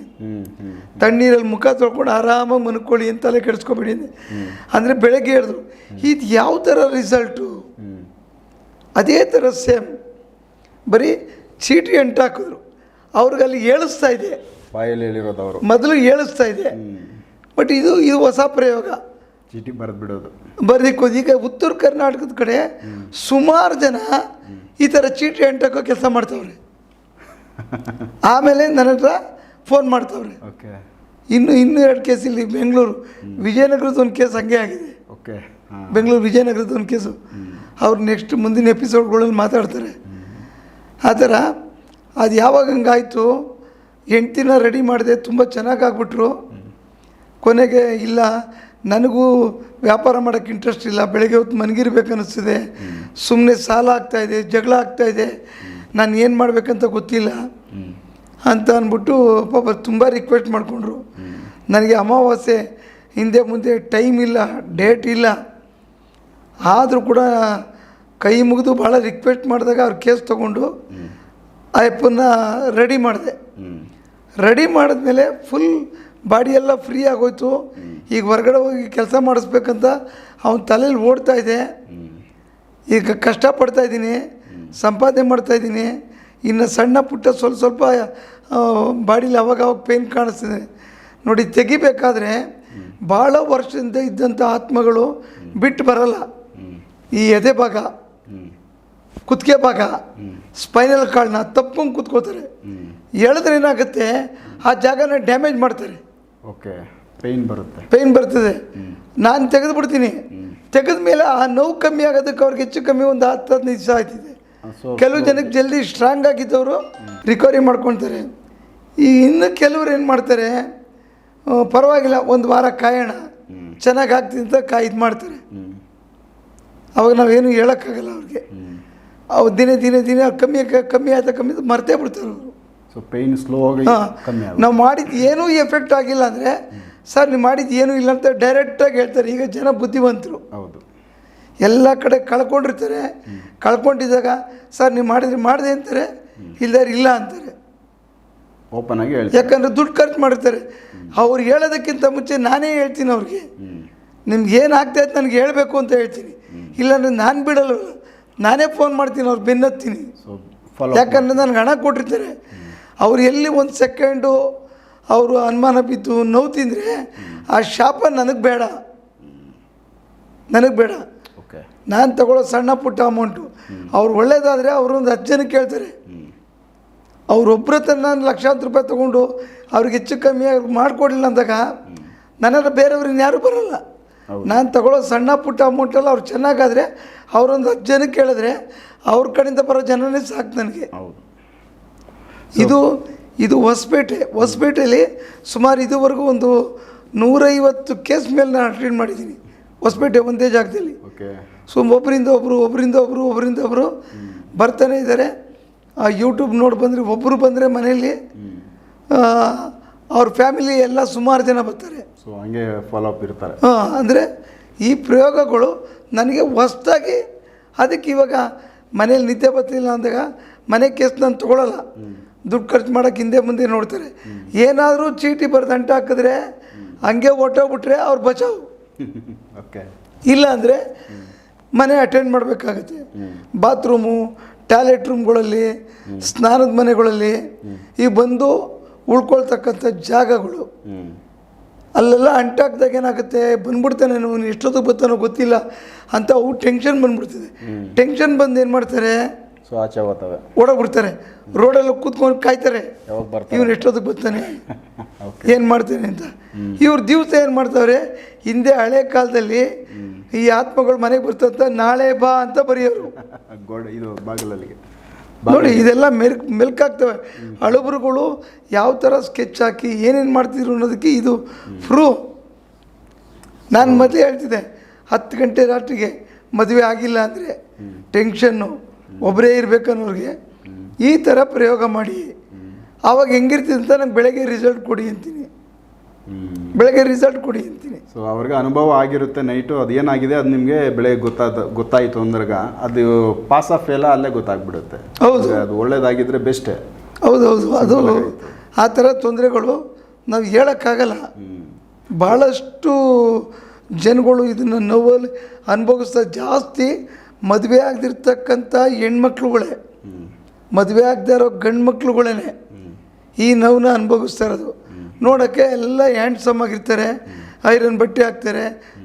ತಣ್ಣೀರಲ್ಲಿ ಮುಖ ತೊಳ್ಕೊಂಡು ಆರಾಮಾಗಿ ಮನ್ಕೊಳ್ಳಿ ಅಂತಲೇ ಕೆಡಿಸ್ಕೊಬೇಡಿ ಅಂದರೆ ಬೆಳಗ್ಗೆ ಹೇಳಿದ್ರು ಇದು ಯಾವ ಥರ ರಿಸಲ್ಟು ಅದೇ ಥರ ಸೇಮ್ ಬರೀ ಚೀಟಿ ಅಂಟಾಕಿದ್ರು ಅವ್ರಿಗೆ ಅಲ್ಲಿ ಏಳಿಸ್ತಾ ಇದೆ.
ಬಾಯಲ್ಲಿ ಹೇಳಿರೋದು ಅವರು.
ಮೊದಲು ಏಳಿಸ್ತಾ ಇದೆ. ಬಟ್ ಇದು ಇದು ಹೊಸ ಪ್ರಯೋಗ.
ಚೀಟಿ ಬರೆದು ಬಿಡೋದು
ಬರ್ದಿಕ್ಕೋದು ಈಗ ಉತ್ತರ ಕರ್ನಾಟಕದ ಕಡೆ ಸುಮಾರು ಜನ ಈ ಥರ ಚೀಟಿ ಎಂಟಕ್ಕೋ ಕೆಲಸ ಮಾಡ್ತಾವ್ರೆ. [LAUGHS] ಆಮೇಲೆ ನನ್ನ ಹತ್ರ ಫೋನ್ ಮಾಡ್ತಾವ್ರೆ.
ಓಕೆ.
ಇನ್ನು ಇನ್ನೂ ಎರಡು ಕೇಸ್ ಇಲ್ಲಿ ಬೆಂಗಳೂರು. ವಿಜಯನಗರದ ಒಂದು ಕೇಸ್ ಹಂಗೆ ಆಗಿದೆ.
ಓಕೆ.
ಬೆಂಗಳೂರು ವಿಜಯನಗರದ ಒಂದು ಕೇಸು ಅವ್ರು ನೆಕ್ಸ್ಟ್ ಮುಂದಿನ ಎಪಿಸೋಡ್ಗಳಲ್ಲಿ ಮಾತಾಡ್ತಾರೆ. ಆ ಥರ ಅದು ಯಾವಾಗ ಹಂಗಾಯಿತು? ಹೆಂಡ್ತಿನ ರೆಡಿ ಮಾಡಿದೆ ತುಂಬ ಚೆನ್ನಾಗಿ ಆಗ್ಬಿಟ್ರು. ಕೊನೆಗೆ ಇಲ್ಲ ನನಗೂ ವ್ಯಾಪಾರ ಮಾಡೋಕ್ಕೆ ಇಂಟ್ರೆಸ್ಟ್ ಇಲ್ಲ ಬೆಳಗ್ಗೆ ಹೊತ್ತು ಮನಗಿರ್ಬೇಕನ್ನಿಸ್ತಿದೆ ಸುಮ್ಮನೆ ಸಾಲ ಆಗ್ತಾಯಿದೆ ಜಗಳ ಆಗ್ತಾಯಿದೆ ನಾನು ಏನು ಮಾಡಬೇಕಂತ ಗೊತ್ತಿಲ್ಲ ಅಂತ ಅಂದ್ಬಿಟ್ಟು ಪಾಪ ತುಂಬ ರಿಕ್ವೆಸ್ಟ್ ಮಾಡಿಕೊಂಡ್ರು. ನನಗೆ ಅಮಾವಾಸ್ಯೆ ಹಿಂದೆ ಮುಂದೆ ಟೈಮ್ ಇಲ್ಲ ಡೇಟ್ ಇಲ್ಲ. ಆದರೂ ಕೂಡ ಕೈ ಮುಗಿದು ಭಾಳ ರಿಕ್ವೆಸ್ಟ್ ಮಾಡಿದಾಗ ಅವ್ರು ಕೇಸ್ ತೊಗೊಂಡು ಆ ಅಪ್ಪನ್ನ ರೆಡಿ ಮಾಡಿದೆ. ರೆಡಿ ಮಾಡಿದ್ಮೇಲೆ ಫುಲ್ ಬಾಡಿ ಎಲ್ಲ ಫ್ರೀ ಆಗೋಯ್ತು. ಈಗ ಹೊರಗಡೆ ಹೋಗಿ ಕೆಲಸ ಮಾಡಿಸ್ಬೇಕಂತ ಅವನ ತಲೆಯಲ್ಲಿ ಓಡ್ತಾ ಇದೆ. ಈಗ ಕಷ್ಟಪಡ್ತಾ ಇದ್ದೀನಿ. ಸಂಪಾದನೆ ಮಾಡ್ತಾ ಇದ್ದೀನಿ. ಇನ್ನು ಸಣ್ಣ ಪುಟ್ಟ ಸ್ವಲ್ಪ ಸ್ವಲ್ಪ ಬಾಡಿಲಿ ಅವಾಗ ಅವಾಗ ಪೇನ್ ಕಾಣಿಸ್ತಿದೆ. ನೋಡಿ, ತೆಗಿಬೇಕಾದ್ರೆ ಭಾಳ ವರ್ಷದಿಂದ ಇದ್ದಂಥ ಆತ್ಮಗಳು ಬಿಟ್ಟು ಬರಲ್ಲ. ಈ ಎದೆ ಭಾಗ ಕುತ್ಕೆ ಭಾಗ ಸ್ಪೈನಲ್ ಕಾಳನ್ನ ತಪ್ಕೊಂಡು ಕೂತ್ಕೋತಾರೆ ಎಳೆದ್ರೆ ಏನಾಗುತ್ತೆ? ಆ ಜಾಗನ ಡ್ಯಾಮೇಜ್ ಮಾಡ್ತಾರೆ.
ಓಕೆ ಪೇಯ್ನ್ ಬರುತ್ತೆ.
ಪೇಯ್ನ್ ಬರ್ತದೆ. ನಾನು ತೆಗೆದು ಬಿಡ್ತೀನಿ ತೆಗೆದ ಮೇಲೆ ಆ ನೋವು ಕಮ್ಮಿ ಆಗೋದಕ್ಕೆ ಅವ್ರಿಗೆ ಹೆಚ್ಚು ಕಮ್ಮಿ ಒಂದು ಹತ್ತು ಹದಿನೈದು ದಿವಸ ಆಯ್ತಿದೆ. ಕೆಲವು ಜನಕ್ಕೆ ಜಲ್ದಿ ಸ್ಟ್ರಾಂಗ್ ಆಗಿದ್ದವರು ರಿಕವರಿ ಮಾಡ್ಕೊಳ್ತಾರೆ. ಈ ಇನ್ನು ಕೆಲವ್ರು ಏನು ಮಾಡ್ತಾರೆ ಪರವಾಗಿಲ್ಲ ಒಂದು ವಾರ ಕಾಯೋಣ. ಚೆನ್ನಾಗಿ ಆಗ್ತಿದೆ ಅಂತ ಕಾಯಿ ಇದು ಮಾಡ್ತಾರೆ. ಅವಾಗ ನಾವೇನು ಹೇಳೋಕ್ಕಾಗಲ್ಲ ಅವ್ರಿಗೆ. ಅವ್ರು ದಿನೇ ದಿನೇ ದಿನೇ ಕಮ್ಮಿ ಕಮ್ಮಿ ಆಯ್ತಾ ಕಮ್ಮಿ ಮರ್ತೇ ಬಿಡ್ತಾರೆ ಅವರು.
ಸೊ ಪೇಯ್ನ್ ಸ್ಲೋ ಆಗಿ ಕಮ್ಮಿ ಆಗುತ್ತೆ.
ನಾವು ಮಾಡಿದ್ದು ಏನೂ ಎಫೆಕ್ಟ್ ಆಗಿಲ್ಲ ಅಂದರೆ ಸರ್ ನೀವು ಮಾಡಿದ್ದು ಏನೂ ಇಲ್ಲ ಅಂತ ಡೈರೆಕ್ಟಾಗಿ ಹೇಳ್ತಾರೆ. ಈಗ ಜನ ಬುದ್ಧಿವಂತರು.
ಹೌದು.
ಎಲ್ಲ ಕಡೆ ಕಳ್ಕೊಂಡಿರ್ತಾರೆ. ಕಳ್ಕೊಂಡಿದ್ದಾಗ ಸರ್ ನೀವು ಮಾಡಿದ್ರೆ ಮಾಡಿದೆ ಅಂತಾರೆ. ಇಲ್ದಾರೆ ಇಲ್ಲ ಅಂತಾರೆ.
ಓಪನ್ ಆಗಿ ಹೇಳ್ತಾರೆ.
ಯಾಕಂದ್ರೆ ದುಡ್ಡು ಖರ್ಚು ಮಾಡಿರ್ತಾರೆ. ಅವ್ರು ಹೇಳೋದಕ್ಕಿಂತ ಮುಂಚೆ ನಾನೇ ಹೇಳ್ತೀನಿ ಅವ್ರಿಗೆ. ನಿಮ್ಗೆ ಏನು ಆಗ್ತಾಯಿತ್ತು ನನಗೆ ಹೇಳಬೇಕು ಅಂತ ಹೇಳ್ತೀನಿ. ಇಲ್ಲಾಂದ್ರೆ ನಾನು ಬಿಡಲ್ಲ. ನಾನೇ ಫೋನ್ ಮಾಡ್ತೀನಿ ಅವ್ರು ಬೆನ್ನತ್ತೀನಿ. ಯಾಕಂದ್ರೆ ನನಗೆ ಹಣ ಕೊಟ್ಟಿರ್ತಾರೆ. ಅವ್ರು ಎಲ್ಲಿ ಒಂದು ಸೆಕೆಂಡು ಅವರು ಅನುಮಾನ ಬಿದ್ದು ನೋವು ತಿಂದರೆ ಆ ಶಾಪ ನನಗೆ ಬೇಡ. ನನಗೆ ಬೇಡ.
ಓಕೆ
ನಾನು ತಗೊಳ್ಳೋ ಸಣ್ಣ ಪುಟ್ಟ ಅಮೌಂಟು ಅವ್ರು ಒಳ್ಳೇದಾದರೆ ಅವರೊಂದು ಹತ್ತು ಜನಕ್ಕೆ ಕೇಳ್ತಾರೆ. ಅವ್ರೊಬ್ಬರ ಹತ್ರ ನಾನು ಲಕ್ಷಾಂತರ ರೂಪಾಯಿ ತೊಗೊಂಡು ಅವ್ರಿಗೆ ಹೆಚ್ಚು ಕಮ್ಮಿ ಅವ್ರಿಗೆ ಮಾಡಿಕೊಡ್ಲಿಲ್ಲ ಅಂದಾಗ ನನ್ನ ಬೇರೆಯವ್ರಿಂದ ಇನ್ಯಾರು ಬರಲ್ಲ. ನಾನು ತಗೊಳ್ಳೋ ಸಣ್ಣ ಪುಟ್ಟ ಅಮೌಂಟಲ್ಲ ಅವ್ರು ಚೆನ್ನಾಗಾದರೆ ಅವರೊಂದು ಹತ್ತು ಜನಕ್ಕೆ ಕೇಳಿದ್ರೆ ಅವ್ರ ಕಡೆಯಿಂದ ಬರೋ ಜನನೇ ಸಾಕು ನನಗೆ.
ಹೌದು.
ಇದು ಇದು ಹೊಸಪೇಟೆ ಹೊಸಪೇಟೆಯಲ್ಲಿ ಸುಮಾರು ಇದುವರೆಗೂ ಒಂದು ನೂರೈವತ್ತು ಕೇಸ್ ಮೇಲೆ ನಾನು ಅಟೆಂಡ್ ಮಾಡಿದ್ದೀನಿ. ಹೊಸಪೇಟೆ ಒಂದೇ ಜಾಗದಲ್ಲಿ. ಸೊ ಒಬ್ಬರಿಂದ ಒಬ್ಬರು ಒಬ್ಬರಿಂದ ಒಬ್ಬರು ಒಬ್ಬರಿಂದ ಒಬ್ಬರು ಬರ್ತಾನೆ ಇದ್ದಾರೆ. ಆ ಯೂಟ್ಯೂಬ್ ನೋಡಿ ಬಂದರೆ ಒಬ್ಬರು ಬಂದರೆ ಮನೆಯಲ್ಲಿ ಅವ್ರ ಫ್ಯಾಮಿಲಿ ಎಲ್ಲ ಸುಮಾರು ಜನ ಬರ್ತಾರೆ.
ಸೊ ಹಂಗೆ ಫಾಲೋ ಅಪ್ ಇರ್ತಾರೆ.
ಅಂದರೆ ಈ ಪ್ರಯೋಗಗಳು ನನಗೆ ಹೊಸದಾಗಿ ಅದಕ್ಕೆ ಇವಾಗ ಮನೇಲಿ ನಿದ್ದೆ ಬರ್ತಿಲ್ಲ ಅಂದಾಗ ಮನೆ ಕೇಸ್ ನಾನು ತೊಗೊಳಲ್ಲ. ದುಡ್ಡು ಖರ್ಚು ಮಾಡೋಕ್ಕೆ ಹಿಂದೆ ಮುಂದೆ ನೋಡ್ತಾರೆ. ಏನಾದರೂ ಚೀಟಿ ಬರೆದು ಅಂಟ ಹಾಕಿದ್ರೆ ಹಂಗೆ ಹೊಟ್ಟೋಗ್ಬಿಟ್ರೆ ಅವ್ರು ಬಚಾವ್.
ಓಕೆ
ಇಲ್ಲ ಅಂದರೆ ಮನೆ ಅಟೆಂಡ್ ಮಾಡಬೇಕಾಗತ್ತೆ. ಬಾತ್ರೂಮು ಟಾಯ್ಲೆಟ್ ರೂಮ್ಗಳಲ್ಲಿ ಸ್ನಾನದ ಮನೆಗಳಲ್ಲಿ ಈ ಬಂದು ಉಳ್ಕೊಳ್ತಕ್ಕಂಥ ಜಾಗಗಳು. ಅಲ್ಲೆಲ್ಲ ಅಂಟಾಕ್ದಾಗ ಏನಾಗುತ್ತೆ? ಬಂದ್ಬಿಡ್ತಾನೆ ನೀನು ಎಷ್ಟೊತ್ತಿಗೆ ಬರ್ತಾನೋ ಗೊತ್ತಿಲ್ಲ. ಅಂತ ಅವು ಟೆನ್ಷನ್ ಬಂದ್ಬಿಡ್ತದೆ. ಟೆನ್ಷನ್ ಬಂದು ಏನು ಮಾಡ್ತಾರೆ?
ಸೊ ಆಚೆ ಹೋಗ್ತವೆ.
ಓಡೋಗ್ಬಿಡ್ತಾರೆ ರೋಡಲ್ಲಿ ಕೂತ್ಕೊಂಡು ಕಾಯ್ತಾರೆ.
ಯಾವಾಗ ಬರ್ತಾರೆ?
ಇವನು ಎಷ್ಟೊತ್ತಿಗೆ ಬರ್ತಾನೆ? [LAUGHS] ಏನು ಮಾಡ್ತಾನೆ ಅಂತ. ಇವ್ರು ದಿವಸ ಏನು ಮಾಡ್ತಾವ್ರೆ? ಹಿಂದೆ ಹಳೆ ಕಾಲದಲ್ಲಿ ಈ ಆತ್ಮಗಳು ಮನೆಗೆ ಬರ್ತಂತ ನಾಳೆ ಬಾ ಅಂತ ಬರೆಯೋರು. [LAUGHS]
ಗೋಡೆ ಇದು ಬಾಗಿಲಲ್ಲಿಗೆ.
ನೋಡಿ ಇದೆಲ್ಲ ಮೆಲ್ಕ್ ಮೆಲ್ಕಾಗ್ತವೆ. ಹಳಬರುಗಳು ಯಾವ ಥರ ಸ್ಕೆಚ್ ಹಾಕಿ ಏನೇನು ಮಾಡ್ತಿದ್ರು ಅನ್ನೋದಕ್ಕೆ ಇದು ಫ್ರೂ ನಾನು ಮೊದಲೇ ಹೇಳ್ತಿದ್ದೆ ಹತ್ತು ಗಂಟೆ ರಾತ್ರಿಗೆ ಮದುವೆ ಆಗಿಲ್ಲ ಅಂದರೆ ಟೆನ್ಷನ್ನು ಒಬ್ಬರೇ ಇರಬೇಕನ್ನೋರಿಗೆ ಈ ಥರ ಪ್ರಯೋಗ ಮಾಡಿ. ಆವಾಗ ಹೆಂಗಿರ್ತಿದೆ ಅಂತ ನಂಗೆ ಬೆಳಗ್ಗೆ ರಿಸಲ್ಟ್ ಕೊಡಿ ಅಂತೀನಿ. ಬೆಳಗ್ಗೆ ರಿಸಲ್ಟ್ ಕೊಡಿ ಅಂತೀನಿ.
ಸೊ ಅವ್ರಿಗೆ ಅನುಭವ ಆಗಿರುತ್ತೆ ನೈಟು ಅದು ಏನಾಗಿದೆ ಅದು ನಿಮಗೆ ಬೆಳಗ್ಗೆ ಗೊತ್ತಾದ ಗೊತ್ತಾಯಿತು ಅಂದ್ರಾಗ ಅದು ಪಾಸ್ ಆಫ್ ಎಲ್ಲ ಅಲ್ಲೇ ಗೊತ್ತಾಗ್ಬಿಡುತ್ತೆ.
ಹೌದು.
ಅದು ಒಳ್ಳೇದಾಗಿದ್ರೆ ಬೆಸ್ಟೇ
ಹೌದು ಅದು ಆ ಥರ ತೊಂದರೆಗಳು ನಾವು ಹೇಳೋಕ್ಕಾಗಲ್ಲ. ಭಾಳಷ್ಟು ಜನಗಳು ಇದನ್ನು ನೋವಲ್ಲಿ ಅನುಭವಿಸ್ತಾ ಜಾಸ್ತಿ ಮದುವೆ ಆಗದಿರ್ತಕ್ಕಂಥ ಹೆಣ್ಮಕ್ಳುಗಳೇ. ಮದುವೆ ಆಗದೆ ಇರೋ ಗಂಡು ಮಕ್ಳುಗಳೇ ಈ ನೋವನ್ನ ಅನುಭವಿಸ್ತಾ ಇರೋದು. ನೋಡೋಕ್ಕೆ ಎಲ್ಲ ಹ್ಯಾಂಡ್ಸಮ್ ಆಗಿರ್ತಾರೆ ಐರನ್ ಬಟ್ಟೆ ಹಾಕ್ತಾರೆ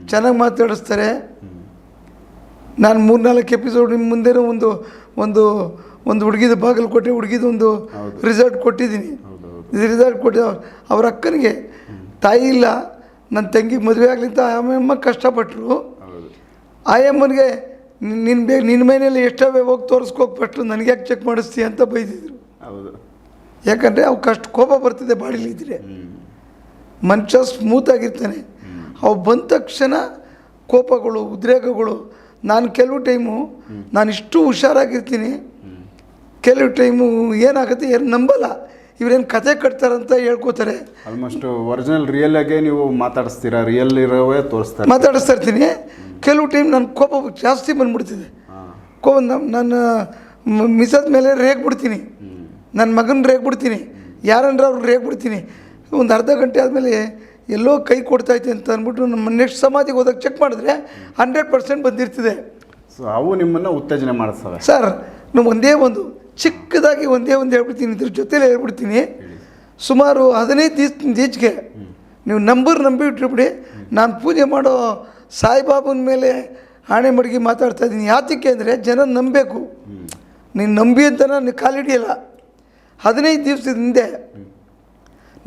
ಚೆನ್ನಾಗಿ ಮಾತಾಡಿಸ್ತಾರೆ. ನಾನು ಮೂರ್ನಾಲ್ಕು ಎಪಿಸೋಡ್ ನಿಮ್ಮ ಮುಂದೆನೂ ಒಂದು ಒಂದು ಒಂದು ಹುಡುಗಿದ ಬಾಗಲಕೋಟೆ ಹುಡುಗಿದ ಒಂದು ರಿಸಲ್ಟ್ ಕೊಟ್ಟಿದ್ದೀನಿ. ರಿಸಲ್ಟ್ ಕೊಟ್ಟು ಅವ್ರ ಅಕ್ಕನಿಗೆ ತಾಯಿ ಇಲ್ಲ ನನ್ನ ತಂಗಿ ಮದುವೆ ಆಗ್ಲಿಂತ ಆಯಮ್ಮ ಕಷ್ಟಪಟ್ಟರು ಆಯಮ್ಮನಿಗೆ ನಿನ್ನ ಬೇಗ ನಿನ್ನ ಮನೆಯಲ್ಲಿ ಎಷ್ಟವೇ ಹೋಗಿ ತೋರಿಸ್ಕೋಗಿ ಫಸ್ಟು ನನಗೆ ಯಾಕೆ ಚೆಕ್ ಮಾಡಿಸ್ತೀಯ ಅಂತ ಬೈದಿದ್ರು.
ಹೌದು.
ಯಾಕಂದರೆ ಅವು ಕಷ್ಟ ಕೋಪ ಬರ್ತಿದೆ ಬಾಡಿಲಿದ್ರೆ ಮನುಷ್ಯ ಸ್ಮೂತ್ ಆಗಿರ್ತಾನೆ. ಅವು ಬಂದ ತಕ್ಷಣ ಕೋಪಗಳು ಉದ್ರೇಕಗಳು ನಾನು ಕೆಲವು ಟೈಮು ನಾನು ಇಷ್ಟು ಹುಷಾರಾಗಿರ್ತೀನಿ. ಕೆಲವು ಟೈಮು ಏನಾಗುತ್ತೆ ಏನು ನಂಬಲ್ಲ. ಇವರೇನು ಕತೆ ಕಟ್ತಾರಂತ ಹೇಳ್ಕೊತಾರೆ.
ಆಲ್ಮೋಸ್ಟ್ ಒರಿಜಿನಲ್ ರಿಯಲ್ ಆಗೇ ನೀವು ಮಾತಾಡಿಸ್ತೀರಾ? ರಿಯಲ್ ಇರೋವೇ ತೋರಿಸ್ತಾರೆ.
ಮಾತಾಡಿಸ್ತಾ ಇರ್ತೀನಿ. ಕೆಲವು ಟೈಮ್ ನನ್ನ ಕೋಪ ಜಾಸ್ತಿ ಬಂದ್ಬಿಡ್ತಿದೆ. ಕೋಪ ನನ್ನ ಮಿಸದ ಮೇಲೆ ರೇಗ್ಬಿಡ್ತೀನಿ. ನನ್ನ ಮಗನ ರೇಗ್ಬಿಡ್ತೀನಿ. ಯಾರನ್ರ ಅವ್ರು ರೇಗ್ಬಿಡ್ತೀನಿ. ಒಂದು ಅರ್ಧ ಗಂಟೆ ಆದಮೇಲೆ ಎಲ್ಲೋ ಕೈ ಕೊಡ್ತೈತೆ ಅಂತ ಅಂದ್ಬಿಟ್ಟು ನಮ್ಮ ನೆಕ್ಸ್ಟ್ ಸಮಾಧಿಗೆ ಹೋದಾಗ ಚೆಕ್ ಮಾಡಿದ್ರೆ ಹಂಡ್ರೆಡ್ ಪರ್ಸೆಂಟ್ ಬಂದಿರ್ತಿದೆ.
ಸೊ ಅವು ನಿಮ್ಮನ್ನು ಉತ್ತೇಜನೆ ಮಾಡಿಸ್ತವೆ.
ಸರ್ ನಮ್ಮ ಒಂದೇ ಒಂದು ಚಿಕ್ಕದಾಗಿ ಒಂದೇ ಒಂದು ಹೇಳ್ಬಿಡ್ತೀನಿ ಇದ್ರ ಜೊತೆಲೇ ಹೇಳ್ಬಿಡ್ತೀನಿ. ಸುಮಾರು ಹದಿನೈದು ದಿವ್ಸ ಈಚೆಗೆ ನೀವು ನಂಬರ್ ನಂಬಿಟ್ಬಿಡಿ ನಾನು ಪೂಜೆ ಮಾಡೋ ಸಾಯಿಬಾಬನ ಮೇಲೆ ಆಣೆ ಮಡಗಿ ಮಾತಾಡ್ತಾ ಇದ್ದೀನಿ. ಯಾತಕ್ಕೆ ಅಂದರೆ ಜನ ನಂಬಬೇಕು. ನೀನು ನಂಬಿ ಅಂತ ನಾನು ಕಾಲಿಡಿಯಲ್ಲ. ಹದಿನೈದು ದಿವಸದ ಹಿಂದೆ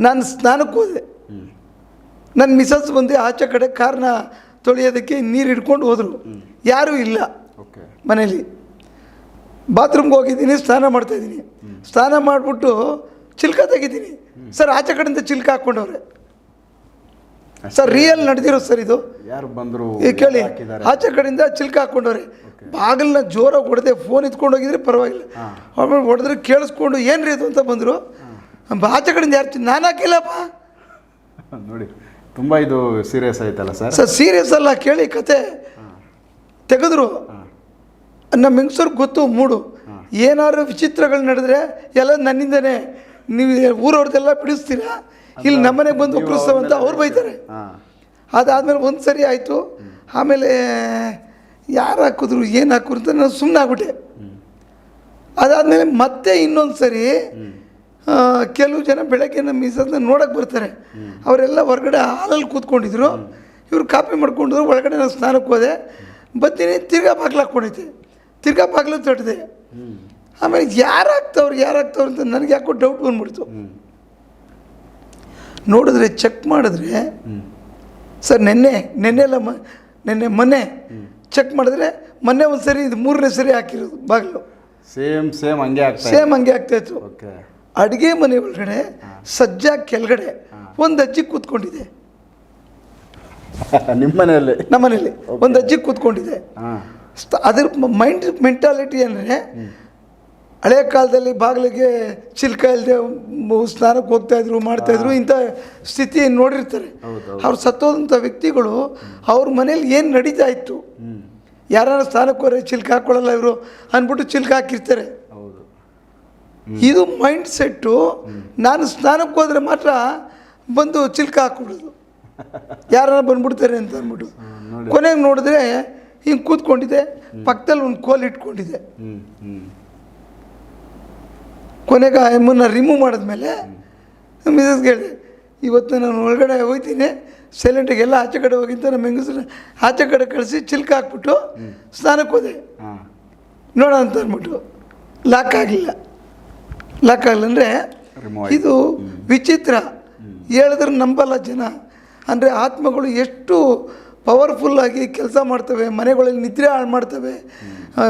ನಾನು ಸ್ನಾನಕ್ಕೆ ಹೋದೆ. ನನ್ನ ಮಿಸಸ್ ಬಂದು ಆಚೆ ಕಡೆ ಕಾರ್ನ ತೊಳೆಯೋದಕ್ಕೆ ನೀರು ಹಿಡ್ಕೊಂಡು ಹೋದರು. ಯಾರೂ ಇಲ್ಲ ಮನೇಲಿ. ಬಾತ್ರೂಮ್ಗೆ ಹೋಗಿದ್ದೀನಿ ಸ್ನಾನ ಮಾಡ್ತಾಯಿದ್ದೀನಿ ಸ್ನಾನ ಮಾಡಿಬಿಟ್ಟು ಚಿಲ್ಕ ತೆಗಿದ್ದೀನಿ ಸರ್ ಆಚೆ ಕಡೆಯಿಂದ ಚಿಲ್ಕ ಹಾಕ್ಕೊಂಡವ್ರೆ ಸರ್ ರಿಯಲ್ ನಡೆದಿರೋ ಸರ್ ಇದು.
ಯಾರು ಬಂದರು
ಈ ಕೇಳಿ ಆಚೆ ಕಡೆಯಿಂದ ಚಿಲ್ಕ ಹಾಕೊಂಡವ್ರೆ ಬಾಗಿಲನ್ನ ಜೋರಾಗಿ ಹೊಡೆದೆ ಫೋನ್ ಇತ್ಕೊಂಡು ಹೋಗಿದ್ರೆ ಪರವಾಗಿಲ್ಲ. ಆಮೇಲೆ ಹೊಡೆದ್ರೆ ಕೇಳಿಸ್ಕೊಂಡು ಏನ್ರಿ ಇದು? ಅಂತ ಬಂದರು. ಆಚೆ ಕಡೆಯಿಂದ ಯಾರು ನಾನು ಹಾಕಿಲ್ಲಪ್ಪ. [LAUGHS]
ನೋಡಿ ತುಂಬ ಇದು ಸೀರಿಯಸ್ ಆಯ್ತಲ್ಲ ಸರ್?
ಸರ್ ಸೀರಿಯಸ್ ಅಲ್ಲ ಕೇಳಿ ಕತೆ. ತೆಗೆದ್ರು. ನಮ್ಮ ಹೆಂಗಸರು ಗೊತ್ತು ಮೂಡು. ಏನಾದ್ರು ವಿಚಿತ್ರಗಳು ನಡೆದ್ರೆ ಎಲ್ಲ ನನ್ನಿಂದನೇ. ನೀವು ಊರವ್ರದ್ದೆಲ್ಲ ಬಿಡಿಸ್ತೀರಾ? ಇಲ್ಲಿ ನಮ್ಮನೆಗೆ ಬಂದು ಉಗ್ರಿಸ್ತಾವಂತ ಅವ್ರು ಬೈತಾರೆ. ಅದಾದ್ಮೇಲೆ ಒಂದು ಸರಿ ಆಯಿತು. ಆಮೇಲೆ ಯಾರು ಹಾಕಿದ್ರು ಏನು ಹಾಕಿದ್ರು ಅಂತ ನಾನು ಸುಮ್ಮನೆ ಆಗ್ಬಿಟ್ಟೆ. ಅದಾದಮೇಲೆ ಮತ್ತೆ ಇನ್ನೊಂದು ಸರಿ ಕೆಲವು ಜನ ಬೆಳಗ್ಗೆ ನಮ್ಮ ಮಿಸಸ್ನ ನೋಡೋಕೆ ಬರ್ತಾರೆ. ಅವರೆಲ್ಲ ಹೊರಗಡೆ ಹಾಲಲ್ಲಿ ಕೂತ್ಕೊಂಡಿದ್ರು. ಇವ್ರು ಕಾಪಿ ಮಾಡ್ಕೊಂಡಿದ್ರು ಒಳಗಡೆ ನಾನು ಸ್ನಾನಕ್ಕೆ ಹೋದೆ. ಬತ್ತೀನಿ ತಿರ್ಗಾ ಬಾಗ್ಲು ಹಾಕ್ಕೊಂಡೈತೆ ತಿರ್ಗಾ ಬಾಗ್ಲು ತೊಟ್ಟಿದೆ. ಆಮೇಲೆ ಯಾರು ಹಾಕ್ತವ್ರು ಯಾರು ಹಾಕ್ತವ್ರು ಅಂತ ನನಗೆ ಯಾಕೋ ಡೌಟ್ ಬಂದ್ಬಿಡ್ತು. ನೋಡಿದ್ರೆ ಚೆಕ್ ಮಾಡಿದ್ರೆ ಸರ್ ನೆನ್ನೆ ನೆನ್ನೆ ಎಲ್ಲ ಮ ನೆನ್ನೆ ಮೊನ್ನೆ ಚೆಕ್ ಮಾಡಿದ್ರೆ ಮೊನ್ನೆ ಒಂದು ಸರಿ ಇದು ಮೂರನೇ ಸರಿ ಹಾಕಿರೋದು ಬಾಗಿಲು.
ಸೇಮ್ ಸೇಮ್ ಹಂಗೆ ಆಗ್ತಾ
ಸೇಮ್ ಹಂಗೆ ಆಗ್ತಾಯಿತ್ತು
ಓಕೆ.
ಅಡುಗೆ ಮನೆ ಒಳಗಡೆ ಸಜ್ಜಾ ಕೆಳಗಡೆ ಒಂದು ಅಜ್ಜಿ ಕೂತ್ಕೊಂಡಿದೆ. [LAUGHS]
ನಿಮ್ಮ ಮನೆಯಲ್ಲಿ?
ನಮ್ಮನೇಲಿ. ಒಂದು ಅಜ್ಜಿ ಕೂತ್ಕೊಂಡಿದೆ. ಅದ್ರ ಮೈಂಡ್ ಮೆಂಟಾಲಿಟಿ ಅಂದರೆ ಹಳೆ ಕಾಲದಲ್ಲಿ ಬಾಗಿಲಿಗೆ ಚಿಲ್ಕ ಇಲ್ಲದೆ ಸ್ನಾನಕ್ಕೆ ಹೋಗ್ತಾ ಇದ್ರು ಮಾಡ್ತಾ ಇದ್ರು ಇಂಥ ಸ್ಥಿತಿ ನೋಡಿರ್ತಾರೆ. ಅವ್ರು ಸತ್ತೋದಂಥ ವ್ಯಕ್ತಿಗಳು ಅವ್ರ ಮನೇಲಿ ಏನು ನಡೀತಾ ಇತ್ತು ಯಾರು ಸ್ನಾನಕ್ಕೆ ಹೋದ್ರೆ ಚಿಲ್ಕ ಹಾಕ್ಕೊಳ್ಳಲ್ಲ ಇವರು ಅಂದ್ಬಿಟ್ಟು ಚಿಲ್ಕ ಹಾಕಿರ್ತಾರೆ. ಇದು ಮೈಂಡ್ ಸೆಟ್ಟು. ನಾನು ಸ್ನಾನಕ್ಕೆ ಹೋದ್ರೆ ಮಾತ್ರ ಬಂದು ಚಿಲ್ಕ ಹಾಕ್ಬಿಡೋದು. [LAUGHS] ಯಾರು ಬಂದ್ಬಿಡ್ತಾರೆ ಅಂತ ಅಂದ್ಬಿಟ್ಟು. ಕೊನೆಗೆ ನೋಡಿದ್ರೆ ಹಿಂಗೆ ಕೂತ್ಕೊಂಡಿದೆ ಪಕ್ಕದಲ್ಲಿ ಒಂದು ಕೋಲ್ ಇಟ್ಕೊಂಡಿದೆ ಕೊನೆಗೆ ಆ ಎಮ್ಮನ್ನ ರಿಮೂವ್ ಮಾಡಿದ್ಮೇಲೆ ಮಿಸಸ್ ಕೇಳಿದೆ ಇವತ್ತು ನಾನು ಒಳಗಡೆ ಹೋಗ್ತೀನಿ ಸೈಲೆಂಟಾಗಿ ಎಲ್ಲ ಆಚೆ ಕಡೆ ಹೋಗಿಂತ ನಮ್ಮ ಹೆಂಗಸರು ಆಚೆ ಕಡೆ ಕಳಿಸಿ ಚಿಲ್ಕ ಹಾಕ್ಬಿಟ್ಟು ಸ್ನಾನಕ್ಕೆ ಹೋದೆ. ನೋಡೋಣ ಅಂತ ಅಂದ್ಬಿಟ್ಟು ಲಾಕ್ ಆಗಲಿಲ್ಲ. ಲಾಕ್ ಆಗಲಿಲ್ಲ ಅಂದರೆ ಇದು ವಿಚಿತ್ರ. ಹೇಳಿದ್ರೆ ನಂಬಲ್ಲ ಜನ. ಅಂದರೆ ಆತ್ಮಗಳು ಎಷ್ಟು ಪವರ್ಫುಲ್ಲಾಗಿ ಕೆಲಸ ಮಾಡ್ತವೆ ಮನೆಗಳಲ್ಲಿ ನಿದ್ರೆ ಹಾಳು ಮಾಡ್ತವೆ. ಆ,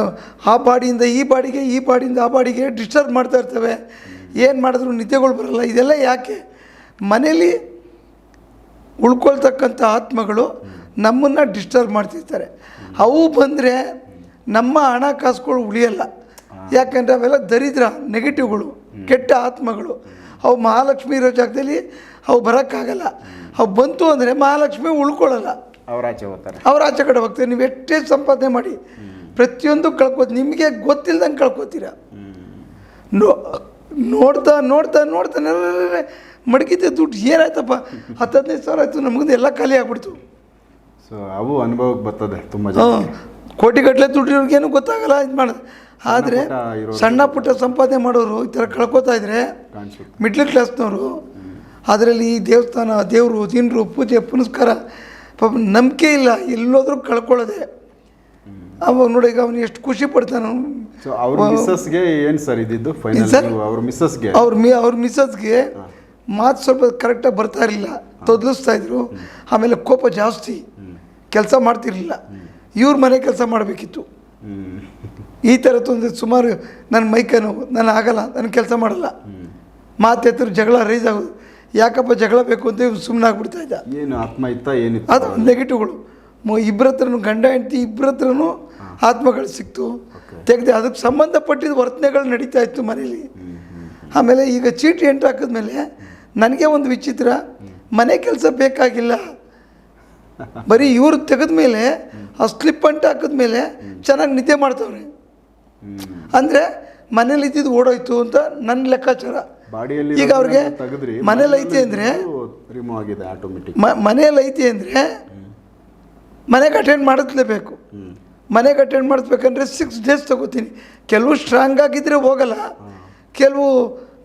ಪಾಡಿಯಿಂದ ಬಾಡಿಯಿಂದ ಈ ಬಾಡಿಗೆ ಈ ಪಾಡಿಯಿಂದ ಆ ಬಾಡಿಗೆ ಡಿಸ್ಟರ್ಬ್ ಮಾಡ್ತಾ ಇರ್ತವೆ. ಏನು ಮಾಡಿದ್ರು ನಿದ್ದೆಗಳು ಬರಲ್ಲ. ಇದೆಲ್ಲ ಯಾಕೆ? ಮನೇಲಿ ಉಳ್ಕೊಳ್ತಕ್ಕಂಥ ಆತ್ಮಗಳು ನಮ್ಮನ್ನು ಡಿಸ್ಟರ್ಬ್ ಮಾಡ್ತಿರ್ತಾರೆ. ಅವು ಬಂದರೆ ನಮ್ಮ ಹಣ ಕಾಸುಗಳು ಉಳಿಯಲ್ಲ. ಯಾಕಂದರೆ ಅವೆಲ್ಲ ದರಿದ್ರ ನೆಗೆಟಿವ್ಗಳು ಕೆಟ್ಟ ಆತ್ಮಗಳು. ಅವು ಮಹಾಲಕ್ಷ್ಮಿ ಇರೋ ಜಾಗದಲ್ಲಿ ಅವು ಬರೋಕ್ಕಾಗಲ್ಲ. ಅವು ಬಂತು ಅಂದರೆ ಮಹಾಲಕ್ಷ್ಮಿ ಉಳ್ಕೊಳ್ಳಲ್ಲ
ಅವ್ರ ಆಚೆ ಹೋಗ್ತಾರೆ.
ಅವ್ರ ಆಚೆ ಕಡೆ ಹೋಗ್ತಾರೆ. ನೀವು ಎಷ್ಟೇ ಸಂಪಾದನೆ ಮಾಡಿ. ಪ್ರತಿಯೊಂದು ಕಳ್ಕೋತಿ ನಿಮಗೆ ಗೊತ್ತಿಲ್ದಂಗೆ ಕಳ್ಕೊತೀರ. ನೋ ನೋಡ್ತಾ ನೋಡ್ತಾ ನೋಡ್ತಾ ಮಡಗಿದ್ದೆ ದುಡ್ಡು. ಏನಾಯ್ತಪ್ಪ? ಹತ್ತು ಹದಿನೈದು ಸಾವಿರ ಆಯಿತು ನಮಗಿಂದ ಎಲ್ಲ ಖಾಲಿ ಆಗ್ಬಿಡ್ತು.
ಸೊ ಅವು ಅನುಭವಕ್ಕೆ ಬರ್ತದೆ ತುಂಬ
ಹಾಂ ಕೋಟಿಗಟ್ಟಲೆ ದುಡ್ಡು ಇವ್ರಿಗೇನು ಗೊತ್ತಾಗಲ್ಲ ಇದು ಮಾಡೋದು ಆದರೆ ಸಣ್ಣ ಪುಟ್ಟ ಸಂಪಾದನೆ ಮಾಡೋರು ಈ ಥರ ಕಳ್ಕೊತಾ ಇದ್ರೆ ಮಿಡ್ಲ್ ಕ್ಲಾಸ್ನವರು ಅದರಲ್ಲಿ ಈ ದೇವಸ್ಥಾನ ದೇವರು ದಿನರು ಪೂಜೆ ಪುನಸ್ಕಾರ ಪಾಪ ನಂಬಿಕೆ ಇಲ್ಲ ಎಲ್ಲೋದ್ರೂ ಕಳ್ಕೊಳ್ಳೋದೆ. ಅವಾಗ ನೋಡಿ ಈಗ ಅವನು ಎಷ್ಟು ಖುಷಿ ಪಡ್ತಾನೆ.
ಸೊ ಅವ್ರ ಮಿಸ್ಸಸ್ಗೆ ಏನು ಸರ್ ಇದ್ದಿದ್ದು? Final
sir?
ಅವ್ರ ಮಿಸ್ಸಸ್ಗೆ
ಅವ್ರ ಮಿ ಅವ್ರ ಮಿಸ್ಸಸ್ಗೆ ಮಾತು ಸ್ವಲ್ಪ ಕರೆಕ್ಟಾಗಿ ಬರ್ತಾ ಇರಲಿಲ್ಲ. ತೊದಲಿಸ್ತಾ ಇದ್ರು. ಆಮೇಲೆ ಕೋಪ ಜಾಸ್ತಿ. ಕೆಲಸ ಮಾಡ್ತಿರ್ಲಿಲ್ಲ. ಇವ್ರ ಮನೆ ಕೆಲಸ ಮಾಡಬೇಕಿತ್ತು. ಈ ಥರ ತೊಂದರೆ ಸುಮಾರು ನನ್ನ ಮೈಕೈ ನೋವು ನಾನು ಆಗಲ್ಲ ನಾನು ಕೆಲಸ ಮಾಡಲ್ಲ. ಮಾತೆತ್ತರು ಜಗಳ ರೈಸ್ ಆಗೋದು. ಯಾಕಪ್ಪ ಜಗಳ ಬೇಕು ಅಂತ ಸುಮ್ಮನೆ ಆಗ್ಬಿಡ್ತಾ ಇದ್ದ.
ಏನು ಆತ್ಮ ಇತ್ತ ಏನಿತ್ತು?
ಅದು ನೆಗೆಟಿವ್ಗಳು ಇಬ್ಬರ ಹತ್ರನೂ ಗಂಡ ಹೆಂಡತಿ ಇಬ್ಬರ ಹತ್ರನೂ ಆತ್ಮಗಳು ಸಿಕ್ತು. ತೆಗೆದೆ ಅದಕ್ಕೆ ಸಂಬಂಧಪಟ್ಟಿದ್ದ ವರ್ತನೆಗಳು ನಡೀತಾ ಇತ್ತು ಮನೇಲಿ ಆಮೇಲೆ ಈಗ ಚೀಟಿ ಎಂಟು ಹಾಕಿದ್ಮೇಲೆ ನನಗೆ ಒಂದು ವಿಚಿತ್ರ ಮನೆ ಕೆಲಸ ಬೇಕಾಗಿಲ್ಲ. ಬರೀ ಇವ್ರು ತೆಗೆದ್ಮೇಲೆ ಆ ಸ್ಲಿಪ್ ಅಂಟು ಹಾಕಿದ್ಮೇಲೆ ಚೆನ್ನಾಗಿ ನಿದ್ದೆ ಮಾಡ್ತವ್ರೆ. ಅಂದರೆ ಮನೇಲಿ ಇದ್ದಿದ್ದು ಓಡೋಯ್ತು ಅಂತ ನನ್ನ ಲೆಕ್ಕಾಚಾರ. ಈಗ ಅವ್ರಿಗೆ ಮನೇಲಿ ಐತೆ ಅಂದರೆ ಮನೇಲಿ ಐತಿ ಅಂದರೆ ಮನೆಗೆ ಅಟೆಂಡ್ ಮಾಡಿಸ್ಲೇಬೇಕು ಮನೆಗೆ ಅಟೆಂಡ್ ಮಾಡಿಸ್ಬೇಕಂದ್ರೆ ಸಿಕ್ಸ್ ಡೇಸ್ ತೊಗೋತೀನಿ. ಕೆಲವು ಸ್ಟ್ರಾಂಗ್ ಆಗಿದ್ದರೆ ಹೋಗಲ್ಲ. ಕೆಲವು